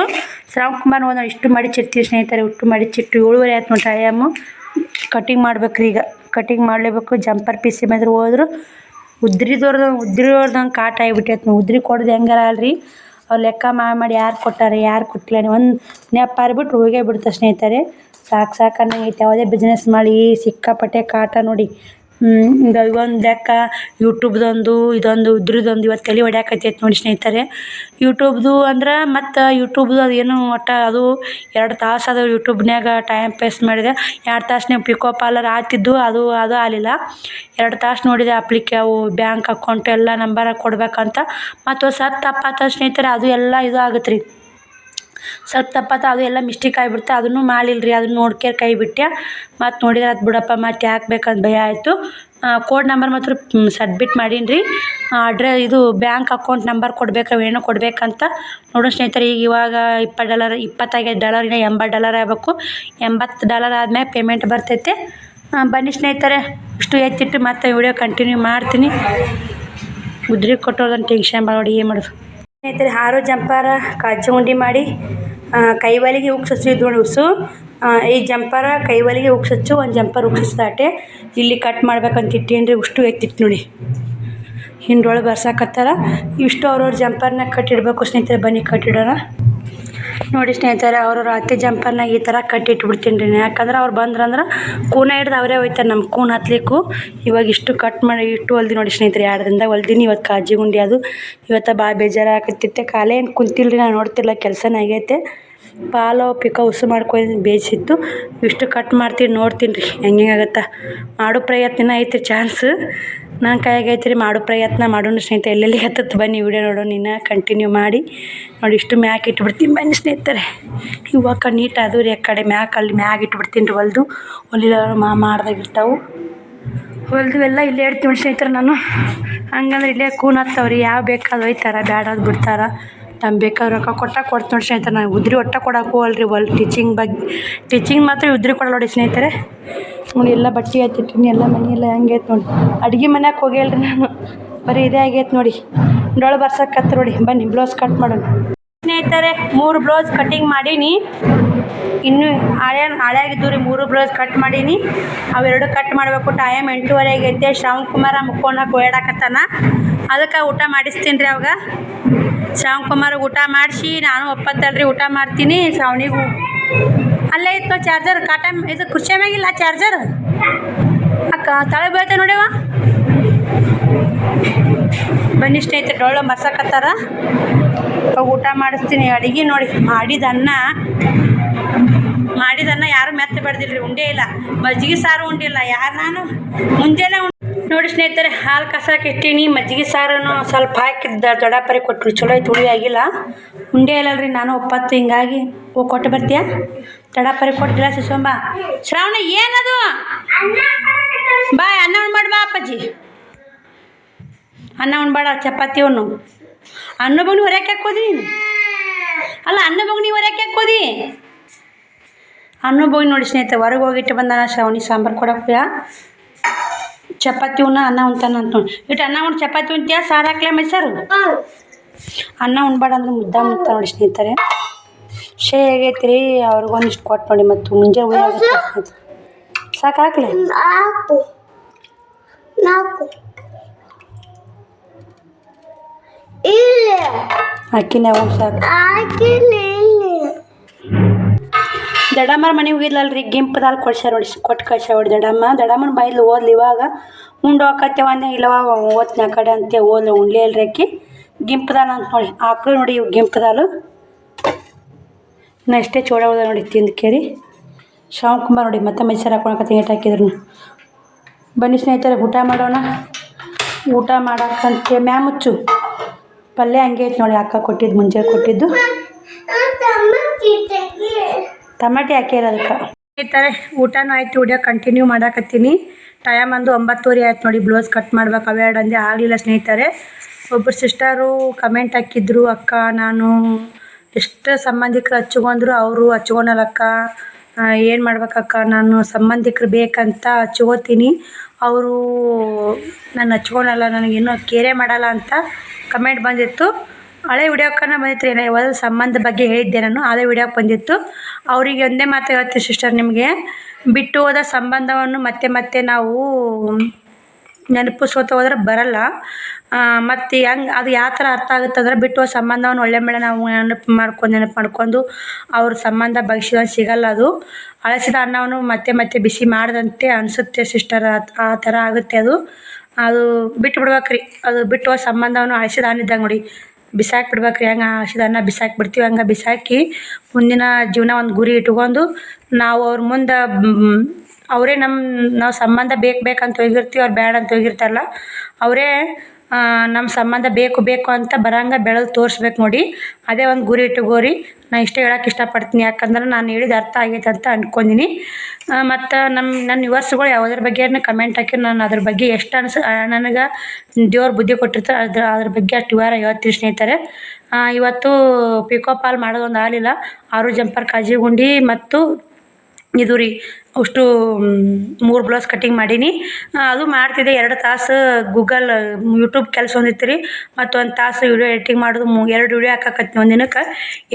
ಶ್ರಾವಣ್ ಕುಮಾರ್ ಒಂದು ಇಷ್ಟು ಮಾಡಿ ಚಿರ್ತೀವಿ ಸ್ನೇಹಿತರೆ, ಇಷ್ಟು ಮಾಡಿ ಚಿಟ್ಟು. ಏಳುವರೆ ಆಯ್ತು ನೋಡಿ ಟೈಮು ಕಟಿಂಗ್ ಮಾಡ್ಬೇಕು ರೀ ಈಗ ಕಟಿಂಗ್ ಮಾಡಲೇಬೇಕು, ಜಂಪರ್ ಪೀಸಿ ಬಂದ್ರೆ ಹೋದ್ರು. ಉದ್ರಿದವ್ರದ್ದು ಉದ್ರಿದವ್ರದಂಗೆ ಕಾಟ ಆಗಿಬಿಟ್ಟೈತೆ ಉದ್ರಿ ಕೊಡೋದು ಹೆಂಗಾರ ಅಲ್ರಿ? ಅವ್ರು ಲೆಕ್ಕ ಮಾಡಿ ಮಾಡಿ ಯಾರು ಕೊಟ್ಟಾರೆ, ಯಾರು ಕೊಟ್ಟಿಲ್ಲ ಒಂದು ನೆಪ್ಪ ಬಿಟ್ಟು ಹೋಗೇ ಬಿಡ್ತಾರೆ ಸ್ನೇಹಿತರೆ. ಸಾಕು ಸಾಕು ಅನ್ನಂಗೈತೆ ಯಾವುದೇ ಬಿಸ್ನೆಸ್ ಮಾಡಿ ಸಿಕ್ಕಾಪಟ್ಟೆ ಕಾಟ ನೋಡಿ. ಒಂದು ಲೆಕ್ಕ, ಯೂಟ್ಯೂಬ್ದೊಂದು, ಇದೊಂದು, ಇದ್ರದ್ದೊಂದು ಇವತ್ತು ತಲೆ ಹೊಡ್ಯಾಕತ್ತೈತೆ ನೋಡಿ ಸ್ನೇಹಿತರೆ. ಯೂಟ್ಯೂಬ್ದು ಅಂದ್ರೆ ಮತ್ತು ಯೂಟ್ಯೂಬ್ದು ಅದು ಏನು ಒಟ್ಟು ಅದು ಎರಡು ತಾಸು ಅದು ಯೂಟ್ಯೂಬ್ನ್ಯಾಗ ಟೈಮ್ ಪಾಸ್ ಮಾಡಿದೆ. ಎರಡು ತಾಸ್ನ್ಯಾಗ ಪಿಕೋ ಪಾರ್ಲರ್ ಆತಿದ್ದು ಅದು ಅದು ಆಗಲಿಲ್ಲ. ಎರಡು ತಾಸು ನೋಡಿದೆ ಅಪ್ಲಿಕೆ ಅವು ಬ್ಯಾಂಕ್ ಅಕೌಂಟ್ ಎಲ್ಲ ನಂಬರ ಕೊಡ್ಬೇಕಂತ. ಮತ್ತು ಸ್ವಲ್ಪ ತಪ್ಪಾತ ಸ್ನೇಹಿತರೆ, ಅದು ಎಲ್ಲ ಇದು ಆಗತ್ತೆ ರೀ ಸ್ವಲ್ಪ ತಪ್ಪಾತ ಅದು ಎಲ್ಲ ಮಿಸ್ಟೇಕ್ ಆಗಿಬಿಡ್ತು ಅದನ್ನು ಮಾಡಲಿಲ್ಲ ರೀ ಅದನ್ನ ನೋಡ್ಕೆ ಕೈ ಬಿಟ್ಟೆ ಮತ್ತು ನೋಡಿದ್ರೆ ಅದು ಬಿಡಪ್ಪ, ಮತ್ತು ಯಾಕೆ ಬೇಕಂತ ಭಯ ಆಯಿತು. ಕೋಡ್ ನಂಬರ್ ಮಾತ್ರ ಸಬ್ಮಿಟ್ ಮಾಡೀನಿ ರೀ ಅಡ್ರೆ, ಇದು ಬ್ಯಾಂಕ್ ಅಕೌಂಟ್ ನಂಬರ್ ಕೊಡಬೇಕು, ಏನೋ ಕೊಡಬೇಕಂತ. ನೋಡೋ ಸ್ನೇಹಿತರೆ, ಈಗ ಇವಾಗ ಇಪ್ಪತ್ತು ಡಾಲರ್ ಇಪ್ಪತ್ತೈದು ಡಾಲರ್ ಇನ್ನು ಎಂಬತ್ತು ಡಾಲರ್ ಆಗಬೇಕು. ಎಂಬತ್ತು ಡಾಲರ್ ಆದಮೇಲೆ ಪೇಮೆಂಟ್ ಬರ್ತೈತೆ. ಬನ್ನಿ ಸ್ನೇಹಿತರೆ, ಇಷ್ಟು ಎತ್ತಿಟ್ಟು ಮತ್ತೆ ವಿಡಿಯೋ ಕಂಟಿನ್ಯೂ ಮಾಡ್ತೀನಿ. ಉದ್ರಿ ಕೊಟ್ಟೋದನ್ನು ಟೆನ್ಷನ್ ಮಾಡಿ ಏನು ಮಾಡೋದು. ಸ್ನೇಹಿತರೆ, ಹಾರೋ ಜಂಪರ ಕಾಜು ಉಂಡಿ ಮಾಡಿ ಕೈವಾಲಿಗೆ ಉಗ್ಸಚ್ಚು ಇದು ಉಸು ಈ ಜಂಪರ ಕೈವಲಿಗೆ ಉಗ್ಸಚ್ಚು ಒಂದು ಜಂಪರ್ ಉಗ್ಸಿಸ್ದಾಟೆ ಇಲ್ಲಿ ಕಟ್ ಮಾಡ್ಬೇಕಂತ ಇಟ್ಟೇನ್ರಿ, ಉಷ್ಟು ಎತ್ತಿಟ್ಟು ನೋಡಿ. ಹಿಂಡೊಳಗೆ ಬರ್ಸಾಕತ್ತಾರ. ಇಷ್ಟು ಅವ್ರವ್ರ ಜಂಪರ್ನಾಗ ಕಟ್ಟಿಡ್ಬೇಕು ಸ್ನೇಹಿತರೆ, ಬನ್ನಿ ಕಟ್ಟಿಡೋಣ. ನೋಡಿ ಸ್ನೇಹಿತರೆ, ಅವರು ಅತ್ತೆ ಜಂಪರ್ನ ಈ ಥರ ಕಟ್ಟಿಟ್ಬಿಡ್ತೀನಿ ರೀ. ಯಾಕಂದ್ರೆ ಅವ್ರು ಬಂದ್ರಂದ್ರೆ ಕೂನ ಹಿಡ್ದು ಅವರೇ ಹೋಯ್ತಾರೆ ನಮ್ಮ ಕೂನ್ ಹತ್ಲಿಕ್ಕೂ. ಇವಾಗ ಇಷ್ಟು ಕಟ್ ಮಾಡಿ ಇಟ್ಟು ಹೊಲ್ದಿ ನೋಡಿ ಸ್ನೇಹಿತರೆ, ಎರಡರಿಂದ ಹೊಲ್ದಿನಿ ಇವತ್ತು ಕಾಜಿ ಗುಂಡಿ ಅದು. ಇವತ್ತು ಭಾಳ ಬೇಜಾರು ಆಗತ್ತಿತ್ತೆ ಕಾಲೇ ಏನು ಕುಂತಿಲ್ಲ ರೀ ನಾನು ನೋಡ್ತಿಲ್ಲ ಕೆಲಸನೇ ಆಗೈತೆ. ಪಾಲು ಪಿಕ ಉಸು ಮಾಡ್ಕೊಂಡು ಬೇಯಿಸಿತ್ತು ಇಷ್ಟು ಕಟ್ ಮಾಡ್ತೀನಿ ನೋಡ್ತೀನಿ ರೀ ಹೆಂಗೆ ಆಗುತ್ತೆ. ಮಾಡೋ ಪ್ರಯತ್ನ ಐತೆ ಚಾನ್ಸ್. ನನ್ನ ಕೈಯಾಗ ಐತೆ ರೀ ಮಾಡೋ ಪ್ರಯತ್ನ ಮಾಡೋಣ ಸ್ನೇಹಿತರೆ. ಎಲ್ಲೆಲ್ಲಿ ಹತ್ತತ್ತು ಬನ್ನಿ ವಿಡಿಯೋ ನೋಡೋಣ, ಇನ್ನು ಕಂಟಿನ್ಯೂ ಮಾಡಿ. ನೋಡಿ, ಇಷ್ಟು ಮ್ಯಾಕ್ ಇಟ್ಬಿಡ್ತೀನಿ ಬನ್ನಿ ಸ್ನೇಹಿತರೆ. ಇವಾಗ ನೀಟ್ ಅದು ರೀ ಆ ಕಡೆ ಮ್ಯಾಕ್, ಅಲ್ಲಿ ಮ್ಯಾಗ ಇಟ್ಬಿಡ್ತೀನಿ ರೀ, ಹೊಲ್ದು. ಹೊಲಿಲ್ಲ ಮಾ ಮಾಡ್ದಾಗ ಇರ್ತಾವೆ. ಹೊಲ್ದು ಎಲ್ಲ ಇಲ್ಲೇ ಇಡ್ತೀವಿ ಸ್ನೇಹಿತರೆ ನಾನು. ಹಂಗಂದ್ರೆ ಇಲ್ಲೇ ಕೂನ್ ಹತ್ತವ್ರಿ, ಯಾವ ಬೇಕಾದ ಒಯ್ತಾರ ಅದು ಬಿಡ್ತಾರ. ನಮ್ಗೆ ಬೇಕಾದ್ರೆ ರೊಕ್ಕ ಕೊಟ್ಟ ಕೊಡ್ತು ನೋಡಿ ಸ್ನೇಹಿತರೆ. ನಾನು ಉದ್ರಿ ಒಟ್ಟ ಕೊಡಕ್ಕೆ ಹೋಗಲ್ರಿ ಒಲ್ ಟೀಚಿಂಗ್ ಬಗ್ಗೆ ಟೀಚಿಂಗ್ ಮಾತ್ರ ಉದ್ರಿ ಕೊಡಲ್ಲ ನೋಡಿ ಸ್ನೇಹಿತರೆ. ನೋಡಿ ಎಲ್ಲ ಬಟ್ಟೆ ಎತ್ತಿಟ್ಟಿನಿ ಎಲ್ಲ ಮನೆ ಎಲ್ಲ ಹೆಂಗೈತೆ ನೋಡಿ. ಅಡ್ಗೆ ಮನ್ಯಾಗ ಹೋಗಿಲ್ರಿ ನಾನು. ಬರೀ ಇದೇ ಆಗೈತೆ ನೋಡಿ. ಡೊಳ್ಳು ಬರ್ಸಕ್ಕತ್ತ ನೋಡಿ. ಬನ್ನಿ ಬ್ಲೌಸ್ ಕಟ್ ಮಾಡೋಣ. ಸ್ನೇಹಿತರೆ, ಮೂರು ಬ್ಲೌಸ್ ಕಟ್ಟಿಂಗ್ ಮಾಡೀನಿ. ಇನ್ನು ಹಳೆ ಹಳೆಯಾಗಿದ್ದು ರೀ ಮೂರು ಬ್ಲೌಸ್ ಕಟ್ ಮಾಡೀನಿ. ಅವೆರಡು ಕಟ್ ಮಾಡಬೇಕು. ಟೈಮ್ ಎಂಟೂವರೆ ಆಗೈತೆ. ಶ್ರಾವಣ್ ಕುಮಾರ ಮುಕ್ಕೋಣ ಕೊಯ್ಯಾಡಕತ್ತಾನ ಅದಕ್ಕೆ ಊಟ ಮಾಡಿಸ್ತೀನಿ ರೀ ಅವಾಗ? ಶ್ರಾವಣ್ ಕುಮಾರ್ ಊಟ ಮಾಡಿಸಿ, ನಾನು ಒಪ್ಪತ್ತಲ್ರಿ ಊಟ ಮಾಡ್ತೀನಿ. ಶ್ರಾವಣಿಗೂ ಅಲ್ಲೇ ಇತ್ತು ಚಾರ್ಜರ್ ಕಾಟ ಇದು ಖುಷಿಯಾಗಿಲ್ಲ ಮ್ಯಾಗಿಲ್ಲ ಚಾರ್ಜರ್ ಅಕ್ಕ ತಳೆ ಬೀಳ್ತೇವೆ ನೋಡ್ಯವ ಬನ್ನಿ ಸ್ನೇಹಿತರೆ, ಡೊಳ್ಳು ಮರ್ಸಕತ್ತಾರ? ಊಟ ಮಾಡಿಸ್ತೀನಿ ಅಡಿಗೆ ನೋಡಿ. ಮಾಡಿದ ಅನ್ನ ಮಾಡಿದ ಅನ್ನ ಯಾರು ಮೆತ್ತ ಬೆಳೆದಿಲ್ರಿ ಉಂಡೇ ಇಲ್ಲ. ಮಜ್ಜಿಗೆ ಸಾರು ಉಂಡಿಲ್ಲ, ಯಾರು ನಾನು? ಮುಂಜಾನೆ ನೋಡಿ ಸ್ನೇಹಿತರೆ, ಹಾಲು ಕಸಕ್ಕೆ ಇಟ್ಟೀನಿ, ಮಜ್ಜಿಗೆ ಸಾರನ್ನು ಸ್ವಲ್ಪ ಹಾಕಿದ್ದ ದೊಡ್ಡಪ್ಪರಿ ಕೊಟ್ಟರು ಚಲೋ ಐತೆ ಹುಳಿ ಆಗಿಲ್ಲ. ಉಂಡೇ ಇಲ್ಲಲ್ರಿ, ನಾನು ಒಪ್ಪತ್ತು, ಹಿಂಗಾಗಿ. ಹೋಗಿ ಕೊಟ್ಟು ಬರ್ತೀಯ? ದೊಡ್ಡಪರಿ ಕೊಟ್ಟು ಗ್ಲಾಸ್ ಇಸ್ಕೊಂಬ ಶ್ರಾವಣ, ಏನದು? ಬಾ ಅನ್ನ ಉಣ್ಮಾಡ್ ಬಾ, ಅಪ್ಪಾಜಿ. ಅನ್ನ ಉಣ್ಬೇಡ ಚಪಾತಿ ಉಣ್ಣು. ಅನ್ನ ಬಗ್ನಿ ಹೊರಕ್ಕೆ ಹಾಕೋದಿ ಅಲ್ಲ ಅನ್ನ ಬಗ್ನಿ ಹೊರಕ್ಕೆ ಹಾಕೋದಿ ಅನ್ನ ಬಗ್ನಿ ನೋಡಿ ಸ್ನೇಹಿತರೆ, ಹೊರಗೆ ಹೋಗಿಟ್ಟು ಬಂದಾನ ಶ್ರಾವಣಿ, ಸಾಂಬಾರು ಕೊಡಕ್ಕೆ ಚಪಾತಿ ಉಣ್ಣ, ಅನ್ನ ಉಣ್ತಾನ ಅಂತ ನೋಡಿ. ಇಟ್ಟು ಅನ್ನ ಉಣ್ಣು ಚಪಾತಿ ಉಣ್ತೀಯ? ಸಾರು ಹಾಕ್ಲೇ ಮೈಸರು? ಅನ್ನ ಉಣ್ಬೇಡ ಅಂದ್ರೆ ಮುದ್ದ ಮುಟ್ಟ ನೋಡಿ ಸ್ನೇಹಿತರೆ. ಶೇ ಆಗೈತೆ ರೀ ಅವ್ರಿಗೊಂದಿಷ್ಟು ಕೊಟ್ಟು ನೋಡಿ ಮತ್ತು ಮುಂಜಾನೆ ಸಾಕು, ಹಾಕ್ಲೆ? ನಾಲ್ಕು. ಇಲ್ಲ. ಅಕ್ಕಿನೇ ಸಾಕು. ಇಲ್ಲಿ. ದಡಮ್ಮರ ಮನೆಗೆ ಹೋಗಿದ್ಲಲ್ರಿ ಗಿಂಪದಲ್ಲಿ ಕೊಡ್ಸ್ಯಾರ ನೋಡಿ ಕೊಟ್ಟು ಕಳ್ಸ್ಯಾರ ನೋಡಿ ದಡಮ್ಮ. ದಡಮ್ಮನ ಬಾಯಲ್ಲಿ ಓದ್ಲಿ ಇವಾಗ. ಉಂಡು ಹೋಗತ್ತೇವ ಅಂದೆ ಇಲ್ಲವ ಓದ್ನ ಆ ಕಡೆ ಅಂತೆ ಓದ್ಲ ಉಣ್ಲೇ ಇಲ್ರಿ ಅಕ್ಕಿ. ಗಿಂಪದಾಲ ಅಂತ ನೋಡಿ ಆಕಳು ನೋಡಿ ಇವು ಗಿಂಪದಾಲು. ನಾ ಅಷ್ಟೇ ಚೋಳ ಉಳ್ದ ನೋಡಿ ತಿಂದು ಕೇರಿ. ಕುಮಾರ್ ನೋಡಿ ಮತ್ತೆ ಮೈಸೂರು ಹಾಕೊಳಕ ಏಟ್ ಹಾಕಿದ್ರು ಬನ್ನಿ ಸ್ನೇಹಿತರೆ ಊಟ ಮಾಡೋಣ. ಊಟ ಮಾಡಕ್ಕಂತೆ ಮ್ಯಾ ಮುಚ್ಚು ಪಲ್ಯ ಹಂಗೆ ಐತೆ ನೋಡಿ, ಅಕ್ಕ ಕೊಟ್ಟಿದ್ದು ಮುಂಜಾನೆ ಕೊಟ್ಟಿದ್ದು. ಟಮಾಟಿ ಹಾಕಿರ ಅದಕ್ಕೆ. ಸ್ನೇಹಿತರೆ, ಊಟನೂ ಆಯ್ತು ಉಡಿಯೋ ಕಂಟಿನ್ಯೂ ಮಾಡಾಕತ್ತೀನಿ. ಟೈಮ್ ಅಂದು ಒಂಬತ್ತುವರೆ ಆಯ್ತು ನೋಡಿ ಬ್ಲೌಸ್ ಕಟ್ ಮಾಡ್ಬೇಕು ಅವೆರಡು ಅಂದೆ ಆಗಲಿಲ್ಲ ಸ್ನೇಹಿತರೆ. ಒಬ್ಬರು ಸಿಸ್ಟರು ಕಮೆಂಟ್ ಹಾಕಿದ್ರು, ಅಕ್ಕ, ನಾನು ಎಷ್ಟು ಸಂಬಂಧಿಕರು ಹಚ್ಕೊಂಡ್ರು, ಅವರು ಹಚ್ಕೊಳಲ್ಲಕ್ಕ ಏನು ಮಾಡ್ಬೇಕಕ್ಕ ನಾನು ಸಂಬಂಧಿಕರು ಬೇಕಂತ ಹಚ್ಕೋತೀನಿ. ಅವರು, ನಾನು ಹಚ್ಕೊಳಲ್ಲ ನನಗೇನು ಕೇರೆ ಮಾಡಲ್ಲ ಅಂತ ಕಮೆಂಟ್ ಬಂದಿತ್ತು. ಹಳೆ ವಿಡಿಯೋಕ್ಕನ ಬಂದಿತ್ತು ಏನೋ ಯಾವ್ದು ಸಂಬಂಧ ಬಗ್ಗೆ ಹೇಳಿದ್ದೆ ನಾನು ಅದೇ ವಿಡಿಯೋಕ್ಕೆ ಬಂದಿತ್ತು. ಅವರಿಗೆ ಒಂದೇ ಮಾತು ಹೇಳ್ತೀವಿ ಸಿಸ್ಟರ್ ನಿಮಗೆ. ಬಿಟ್ಟು ಹೋದ ಸಂಬಂಧವನ್ನು ಮತ್ತೆ ಮತ್ತೆ ನಾವು ನೆನಪಿಸ್ಕೋತ ಹೋದ್ರೆ ಬರಲ್ಲ. ಮತ್ತು ಹೆಂಗೆ, ಅದು ಯಾವ ಥರ ಅರ್ಥ ಆಗುತ್ತೆ ಅಂದ್ರೆ ಬಿಟ್ಟು ಸಂಬಂಧವನ್ನು ಒಳ್ಳೆ ಮೇಲೆ ನಾವು ನೆನಪು ಮಾಡ್ಕೊಂಡು ನೆನಪು ಮಾಡ್ಕೊಂಡು ಅವ್ರ ಸಂಬಂಧ ಬಗ್ಸಿದ ಸಿಗಲ್ಲ ಅದು. ಅಳಸಿದ ಅನ್ನವನ್ನು ಮತ್ತೆ ಮತ್ತೆ ಬಿಸಿ ಮಾಡಿದಂತೆ ಅನಿಸುತ್ತೆ ಸಿಸ್ಟರ್ ಆ ಥರ ಆಗುತ್ತೆ ಅದು. ಅದು ಬಿಟ್ಟು ಬಿಡ್ಬೇಕ್ರಿ. ಅದು ಬಿಟ್ಟು ಸಂಬಂಧವನ್ನು ಅನ್ನ ಇದ್ದಂಗೆ ನೋಡಿ. ಬಿಸಾಕಿ ಬಿಡ್ಬೇಕ್ರಿ. ಹಂಗೆ ಹೆಂಗೆ ಹಸಿದ ಬಿಸಾಕಿ ಬಿಡ್ತೀವಿ. ಹಂಗೆ ಬಿಸಾಕಿ ಮುಂದಿನ ಜೀವನ ಒಂದು ಗುರಿ ಇಟ್ಕೊಂಡು ನಾವು ಅವ್ರ ಮುಂದೆ ಅವರೇ ನಮ್ಮ ನಾವು ಸಂಬಂಧ ಬೇಕು ಬೇಕಂತ ಹೋಗಿರ್ತೀವಿ. ಅವ್ರು ಬೇಡ ಅಂತ ಹೋಗಿರ್ತಾರಲ್ಲ, ಅವರೇ ನಮ್ಮ ಸಂಬಂಧ ಬೇಕು ಬೇಕು ಅಂತ ಬರಂಗ ಬೆಳೆದು ತೋರಿಸ್ಬೇಕು ನೋಡಿ. ಅದೇ ಒಂದು ಗುರಿ ಇಟ್ಟುಗೋರಿ ನಾ ಇಷ್ಟೇ ಹೇಳಕ್ಕೆ ಇಷ್ಟಪಡ್ತೀನಿ. ಯಾಕಂದ್ರೆ ನಾನು ಹೇಳಿದ ಅರ್ಥ ಆಗೈತೆ ಅಂತ ಅಂದ್ಕೊಂಡೀನಿ ಮತ್ತು ನಮ್ಮ ನನ್ನ ವಿವರ್ಸ್ಗಳು ಯಾವುದ್ರ ಬಗ್ಗೆ ಕಮೆಂಟ್ ಹಾಕಿ, ನಾನು ಅದ್ರ ಬಗ್ಗೆ ಎಷ್ಟು ಅನ್ಸ ನನಗೆ ದೇವ್ರ ಬುದ್ಧಿ ಕೊಟ್ಟಿರ್ತಾರೆ ಅದ್ರ ಅದ್ರ ಬಗ್ಗೆ ಅಷ್ಟು ವಿವರ ಹೇಳ್ತೀನಿ ಸ್ನೇಹಿತರೆ. ಇವತ್ತು ಪಿಕೋ ಪಾಲ್ ಮಾಡೋದೊಂದು ಆಗಲಿಲ್ಲ. ಆರು ಜಂಪರ್ ಕಾಜಿಗುಂಡಿ ಮತ್ತು ಇದು ರೀ, ಅಷ್ಟು ಮೂರು ಬ್ಲೌಸ್ ಕಟ್ಟಿಂಗ್ ಮಾಡೀನಿ. ಅದು ಮಾಡ್ತಿದ್ದೆ ಎರಡು ತಾಸು ಗೂಗಲ್, ಯೂಟ್ಯೂಬ್ ಕೆಲಸ ಒಂದಿತ್ತು ರೀ. ಮತ್ತು ಒಂದು ತಾಸು ವಿಡಿಯೋ ಎಡಿಟಿಂಗ್ ಮಾಡೋದು, ಮು, ಎರಡು ವಿಡಿಯೋ ಹಾಕಾಕತ್ತೀನಿ ಒಂದು ದಿನಕ್ಕೆ.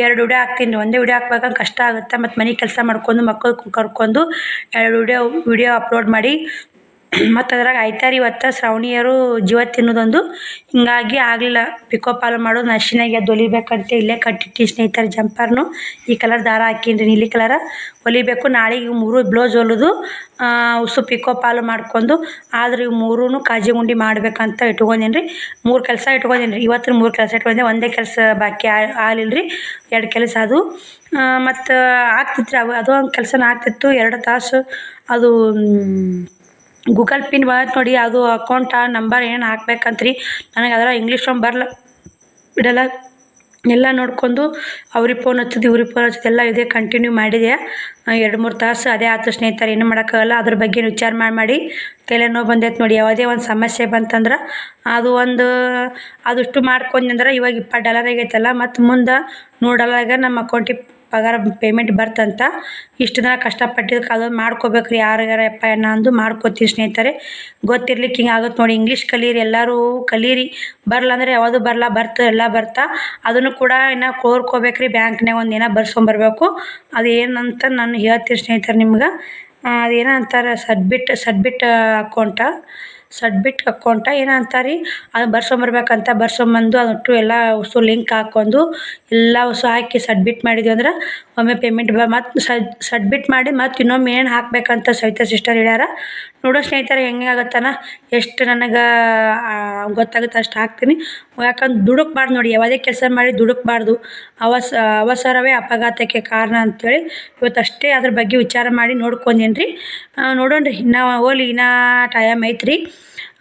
ಎರಡು ವಿಡಿಯೋ ಹಾಕ್ತೀನಿ, ಒಂದೇ ವಿಡಿಯೋ ಹಾಕ್ಬೇಕಂದ್ರೆ ಕಷ್ಟ ಆಗುತ್ತೆ. ಮತ್ತು ಮನೆ ಕೆಲಸ ಮಾಡ್ಕೊಂಡು ಮಕ್ಕಳು ಕರ್ಕೊಂಡು ಎರಡು ವಿಡಿಯೋ ವಿಡಿಯೋ ಅಪ್ಲೋಡ್ ಮಾಡಿ ಮತ್ತು ಅದ್ರಾಗ ಆಯ್ತಾರಿ ಇವತ್ತು ಶ್ರಾವಣಿಯರು ಜೀವ ತಿನ್ನೋದೊಂದು. ಹಿಂಗಾಗಿ ಆಗಲಿಲ್ಲ. ಪಿಕೋ ಪಾಲು ಮಾಡೋದು ನಶಿನಾಗೆ ಅದು ಹೊಲಿಬೇಕಂತ ಇಲ್ಲೇ ಕಟ್ಟಿಟ್ಟು ಸ್ನೇಹಿತರೆ ಜಂಪರ್ನು. ಈ ಕಲರ್ ದಾರ ಹಾಕೀನಿ ನೀಲಿ ಕಲರ. ಹೊಲಿಬೇಕು ನಾಳೆಗೆ ಇವು ಮೂರು ಬ್ಲೌಸ್ ಹೊಲಿದು ಉಸು ಪಿಕೋ ಪಾಲು ಮಾಡ್ಕೊಂಡು, ಆದ್ರೆ ಇವು ಮೂರೂ ಕಾಜಿ ಗುಂಡಿ ಮಾಡ್ಬೇಕಂತ ಇಟ್ಕೊಂಡೀನಿ ರೀ ಮೂರು ಕೆಲಸ ಇಟ್ಕೊಂಡೀನಿ ರೀ ಇವತ್ತು ಮೂರು ಕೆಲಸ ಇಟ್ಕೊಂಡೆ ಒಂದೇ ಕೆಲಸ ಬಾಕಿ ಆಗಲಿಲ್ಲ ರೀ ಎರಡು ಕೆಲಸ ಅದು. ಮತ್ತು ಆಗ್ತಿತ್ತು ರೀ ಅವು, ಅದು ಒಂದು ಕೆಲಸನ ಆಗ್ತಿತ್ತು. ಎರಡು ತಾಸು. ಅದು ಗೂಗಲ್ ಪಿನ್ ಬಂದೈತೆ ನೋಡಿ, ಅದು ಅಕೌಂಟ ನಂಬರ್ ಏನು ಹಾಕ್ಬೇಕಂತ್ರಿ. ನನಗೆ ಅದರ ಇಂಗ್ಲೀಷ್ ಒಂದು ಬರಲ್ಲ ಬಿಡಲ್ಲ. ಎಲ್ಲ ನೋಡ್ಕೊಂಡು ಅವ್ರಿಗೆ ಫೋನ್ ಹಚ್ಚೋದು, ಇವ್ರಿಗೆ ಫೋನ್ ಹಚ್ಚೋದು ಎಲ್ಲ ಇದೇ ಕಂಟಿನ್ಯೂ ಮಾಡಿದೆ. ಎರಡು ಮೂರು ತಾಸು ಅದೇ ಆತ ಸ್ನೇಹಿತರೆ ಏನು ಮಾಡೋಕ್ಕಾಗಲ್ಲ. ಅದ್ರ ಬಗ್ಗೆ ವಿಚಾರ ಮಾಡಿ ಮಾಡಿ. ತಲೆನೋವು ಬಂದೈತೆ ನೋಡಿ, ಯಾವುದೇ ಒಂದು ಸಮಸ್ಯೆ ಬಂತಂದ್ರೆ ಅದು ಒಂದು, ಅದಷ್ಟು ಮಾಡ್ಕೊಂಡ್ನಂದ್ರೆ ಇವಾಗ ಇಪ್ಪತ್ತು ಡಾಲರ್ ಆಗೈತಲ್ಲ. ಮತ್ತು ಮುಂದೆ ನೂರು ನಮ್ಮ ಅಕೌಂಟಿಗೆ ಪಗಾರ ಪೇಮೆಂಟ್ ಬರ್ತಂತ, ಇಷ್ಟು ದಿನ ಕಷ್ಟಪಟ್ಟಿದ್ದಕ್ಕೆ ಅದೊಂದು ಮಾಡ್ಕೋಬೇಕು ರೀ ಯಾರ್ಯಾರ ಅಪ್ಪ ಅಣ್ಣ ಅಂದು ಮಾಡ್ಕೋತೀವಿ ಸ್ನೇಹಿತರೆ. ಗೊತ್ತಿರ್ಲಿಕ್ಕೆ ಹಿಂಗೆ ಆಗುತ್ತೆ ನೋಡಿ ಇಂಗ್ಲೀಷ್ ಕಲೀರಿ, ಎಲ್ಲರೂ ಕಲೀರಿ. ಬರಲ್ಲ ಅಂದರೆ ಯಾವುದು ಬರಲ್ಲ ಬರ್ತಾ ಎಲ್ಲ ಬರ್ತಾ. ಅದನ್ನು ಕೂಡ ಇನ್ನು ಕೋರ್ಕೋಬೇಕು ರೀ ಬ್ಯಾಂಕ್ನಾಗ ಒಂದು ಏನೋ ಬರ್ಸ್ಕೊಂಬರ್ಬೇಕು. ಅದು ಏನಂತ ನಾನು ಹೇಳ್ತೀನಿ ಸ್ನೇಹಿತರೆ ನಿಮ್ಗೆ. ಅದೇನಂತಾರೆ ಸಡ್ಬಿಟ್ ಸಡ್ಬಿಟ್ ಅಕೌಂಟ. ಸಡ್ಬಿಟ್ ಅಕೌಂಟ ಏನೋ ಅಂತಾರೆ ಅದು ಬರ್ಸ್ಕೊಂಬರ್ಬೇಕಂತ ಬರ್ಸ್ಕೊಂಬಂದು ಅದಟ್ಟು ಎಲ್ಲ ಹೊಸು ಲಿಂಕ್ ಹಾಕ್ಕೊಂಡು ಎಲ್ಲ ಹೊಸು ಹಾಕಿ ಸಡ್ಮಿಟ್ ಮಾಡಿದ್ವಿ ಅಂದ್ರೆ ಒಮ್ಮೆ ಪೇಮೆಂಟ್ ಬ ಮತ್ತು ಸಡ್ಮಿಟ್ ಮಾಡಿ ಮತ್ತು ಇನ್ನೊಮ್ಮೆ ಏನು ಹಾಕಬೇಕಂತ ಸವಿತಾ ಸಿಸ್ಟರ್ ಹೇಳ್ಯಾರ? ನೋಡೋ ಸ್ನೇಹಿತರೆ, ಹೆಂಗೆ ಆಗತ್ತನ? ಎಷ್ಟು ನನಗೆ ಗೊತ್ತಾಗುತ್ತೆ ಅಷ್ಟು ಹಾಕ್ತೀನಿ. ಯಾಕಂದ್ರೆ ದುಡುಕ್ಬಾರ್ದು ನೋಡಿ, ಯಾವುದೇ ಕೆಲಸ ಮಾಡಿ ದುಡುಕ್ಬಾರ್ದು. ಅವಸ, ಅವಸರವೇ ಅಪಘಾತಕ್ಕೆ ಕಾರಣ ಅಂಥೇಳಿ ಇವತ್ತು ಅಷ್ಟೇ ಅದ್ರ ಬಗ್ಗೆ ವಿಚಾರ ಮಾಡಿ ನೋಡ್ಕೊಂಡೇನ್ರಿ. ನೋಡೋಣ ರೀ ಇನ್ನು ಹೋಗ್ಲಿ, ಇನ್ನೂ ಟೈಮ್ ಐತೆ ರೀ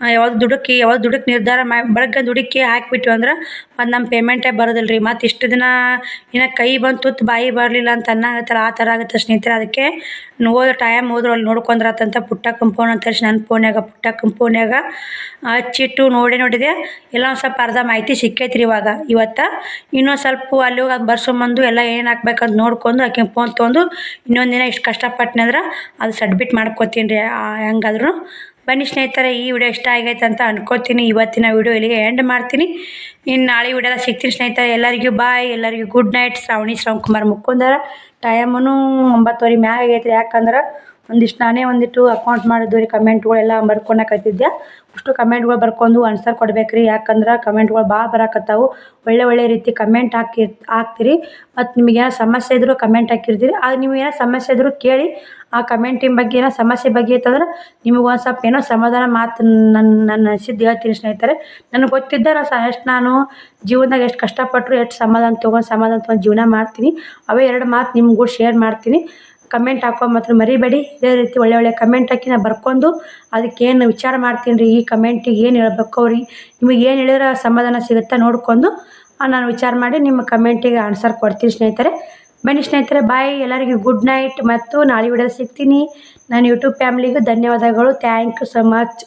ಯಾವಾಗ ದುಡುಕಿ ಯಾವಾಗ ದುಡುಕಿ ನಿರ್ಧಾರ ಮಾ, ಬೆಳಗ್ಗೆ ದುಡುಕಿ ಹಾಕ್ಬಿಟ್ವಿ ಅಂದ್ರೆ ಮತ್ತು ನಮ್ಮ ಪೇಮೆಂಟೇ ಬರೋದಿಲ್ಲ ರೀ ಮತ್ತು ಇಷ್ಟು ದಿನ ಇನ್ನು ಕೈ ಬಂತು ತುತ್ತು ಬಾಯಿ ಬರಲಿಲ್ಲ ಅಂತ ಅನ್ನಕತ್ತಾರ ಆ ಥರ ಆಗುತ್ತೆ ಸ್ನೇಹಿತರೆ. ಅದಕ್ಕೆ ಹೋದ ಟೈಮ್ ಹೋದ್ರು ಅಲ್ಲಿ ನೋಡ್ಕೊಂಡ್ರಾತಂತ ಪುಟ್ಟ ಕಂಪೌಂಡ್ ಅಂತ ನನ್ನ ಫೋನ್ಯಾಗ ಪುಟ್ಟ ಕಂಪೌಂಡ್ಯಾಗ ಹಚ್ಚಿಟ್ಟು ನೋಡಿ ನೋಡಿದೆ. ಎಲ್ಲ ಒಂದು ಸ್ವಲ್ಪ ಅರ್ಧ ಮಾಹಿತಿ ಸಿಕ್ಕೈತೆ ರೀ ಇವಾಗ. ಇವತ್ತು ಇನ್ನೊಂದು ಸ್ವಲ್ಪ ಅಲ್ಲಿ ಹೋಗಿ ಅದು ಬರ್ಸೊಂಬಂದು ಎಲ್ಲ ಏನು ಹಾಕ್ಬೇಕಂತ ನೋಡ್ಕೊಂಡು ಆಕೆ ಫೋನ್ ತೊಗೊಂಡು ಇನ್ನೊಂದು ದಿನ ಇಷ್ಟು ಕಷ್ಟಪಟ್ಟನೆ ಅಂದ್ರೆ ಅದು ಸಡ್ಮಿಟ್ ಮಾಡ್ಕೊತೀನಿ ರೀ. ಹೆಂಗಾದ್ರೂ ಬನ್ನಿ ಸ್ನೇಹಿತರೆ, ಈ ವಿಡಿಯೋ ಇಷ್ಟ ಆಗೈತೆ ಅಂತ ಅನ್ಕೋತೀನಿ. ಇವತ್ತಿನ ವಿಡಿಯೋ ಇಲ್ಲಿಗೆ ಎಂಡ್ ಮಾಡ್ತೀನಿ. ಇನ್ನು ನಾಳೆ ವಿಡಿಯೋದ ಸಿಗ್ತೀನಿ ಸ್ನೇಹಿತರೆ. ಎಲ್ಲರಿಗೂ ಬಾಯ್ ಎಲ್ಲರಿಗೂ ಗುಡ್ ನೈಟ್ ಶ್ರಾವಣಿ ಶ್ರವಣ್ ಕುಮಾರ್ ಮುಕುಂದರ. ಟೈಮೂ ಒಂಬತ್ತುವರೆ ಮ್ಯಾಗ ಆಗೈತೆ ಯಾಕಂದ್ರೆ ಒಂದಿಷ್ಟು ನಾನೇ ಒಂದಿಟ್ಟು ಅಕೌಂಟ್ ಮಾಡಿದ್ದು ರೀ ಕಮೆಂಟ್ಗಳೆಲ್ಲ ಬರ್ಕೊಳಕತ್ತಿದ್ದೆ ಅಷ್ಟು ಕಮೆಂಟ್ಗಳು ಬರ್ಕೊಂಡು ಆನ್ಸರ್ ಕೊಡ್ಬೇಕು ರೀ ಯಾಕಂದ್ರೆ ಕಮೆಂಟ್ಗಳು ಭಾಳ ಬರಕತ್ತಾವು. ಒಳ್ಳೆ ಒಳ್ಳೆ ರೀತಿ ಕಮೆಂಟ್ ಹಾಕಿ, ಹಾಕ್ತಿರಿ. ಮತ್ತು ನಿಮಗೆ ಏನೋ ಸಮಸ್ಯೆ ಇದ್ದರೂ ಕಮೆಂಟ್ ಹಾಕಿರ್ತೀರಿ. ಆಗ ನೀವು ಏನೋ ಸಮಸ್ಯೆ ಇದ್ದರೂ ಕೇಳಿ, ಆ ಕಮೆಂಟಿನ ಬಗ್ಗೆ ಏನೋ ಸಮಸ್ಯೆ ಬಗ್ಗೆ ಇತ್ತಂದ್ರೆ ನಿಮಗೆ ಒಂದು ಸ್ವಲ್ಪ ಏನೋ ಸಮಾಧಾನ ಮಾತು ನನ್ನ ನನ್ನ ಅನಿಸಿದ್ದು ಹೇಳ್ತೀನಿ ಸ್ನೇಹಿತರೆ. ನನಗೆ ಗೊತ್ತಿದ್ದ ನಾ ಸ ಎಷ್ಟು ನಾನು ಜೀವನದಾಗ ಎಷ್ಟು ಕಷ್ಟಪಟ್ಟರು ಎಷ್ಟು ಸಮಾಧಾನ ತೊಗೊಂಡು ಸಮಾಧಾನ ತೊಗೊಂಡು ಜೀವನ ಮಾಡ್ತೀನಿ. ಅವೇ ಎರಡು ಮಾತು ನಿಮ್ಗೂ ಶೇರ್ ಮಾಡ್ತೀನಿ. ಕಮೆಂಟ್ ಹಾಕೋ ಮಾತ್ರ ಮರಿಬೇಡಿ. ಇದೇ ರೀತಿ ಒಳ್ಳೆ ಒಳ್ಳೆ ಕಮೆಂಟ್ ಹಾಕಿ ನಾನು ಬರ್ಕೊಂಡು ಅದಕ್ಕೇನು ವಿಚಾರ ಮಾಡ್ತೀನಿ ರೀ ಈ ಕಮೆಂಟಿಗೆ ಏನು ಹೇಳ್ಬೇಕು ಅವ್ರಿಗೆ ನಿಮಗೆ ಏನು ಹೇಳಿದ್ರೆ ಸಮಾಧಾನ ಸಿಗುತ್ತಾ ನೋಡ್ಕೊಂಡು ನಾನು ವಿಚಾರ ಮಾಡಿ ನಿಮ್ಮ ಕಮೆಂಟಿಗೆ ಆನ್ಸರ್ ಕೊಡ್ತೀನಿ ಸ್ನೇಹಿತರೆ. ಬನ್ನಿ ಸ್ನೇಹಿತರೆ ಬಾಯ್ ಎಲ್ಲರಿಗೂ ಗುಡ್ ನೈಟ್ ಮತ್ತು ನಾಳೆ ವಿಡಿಯೋ ಸಿಗ್ತೀನಿ. ನನ್ನ ಯೂಟ್ಯೂಬ್ ಫ್ಯಾಮ್ಲಿಗೂ ಧನ್ಯವಾದಗಳು. Thank you so much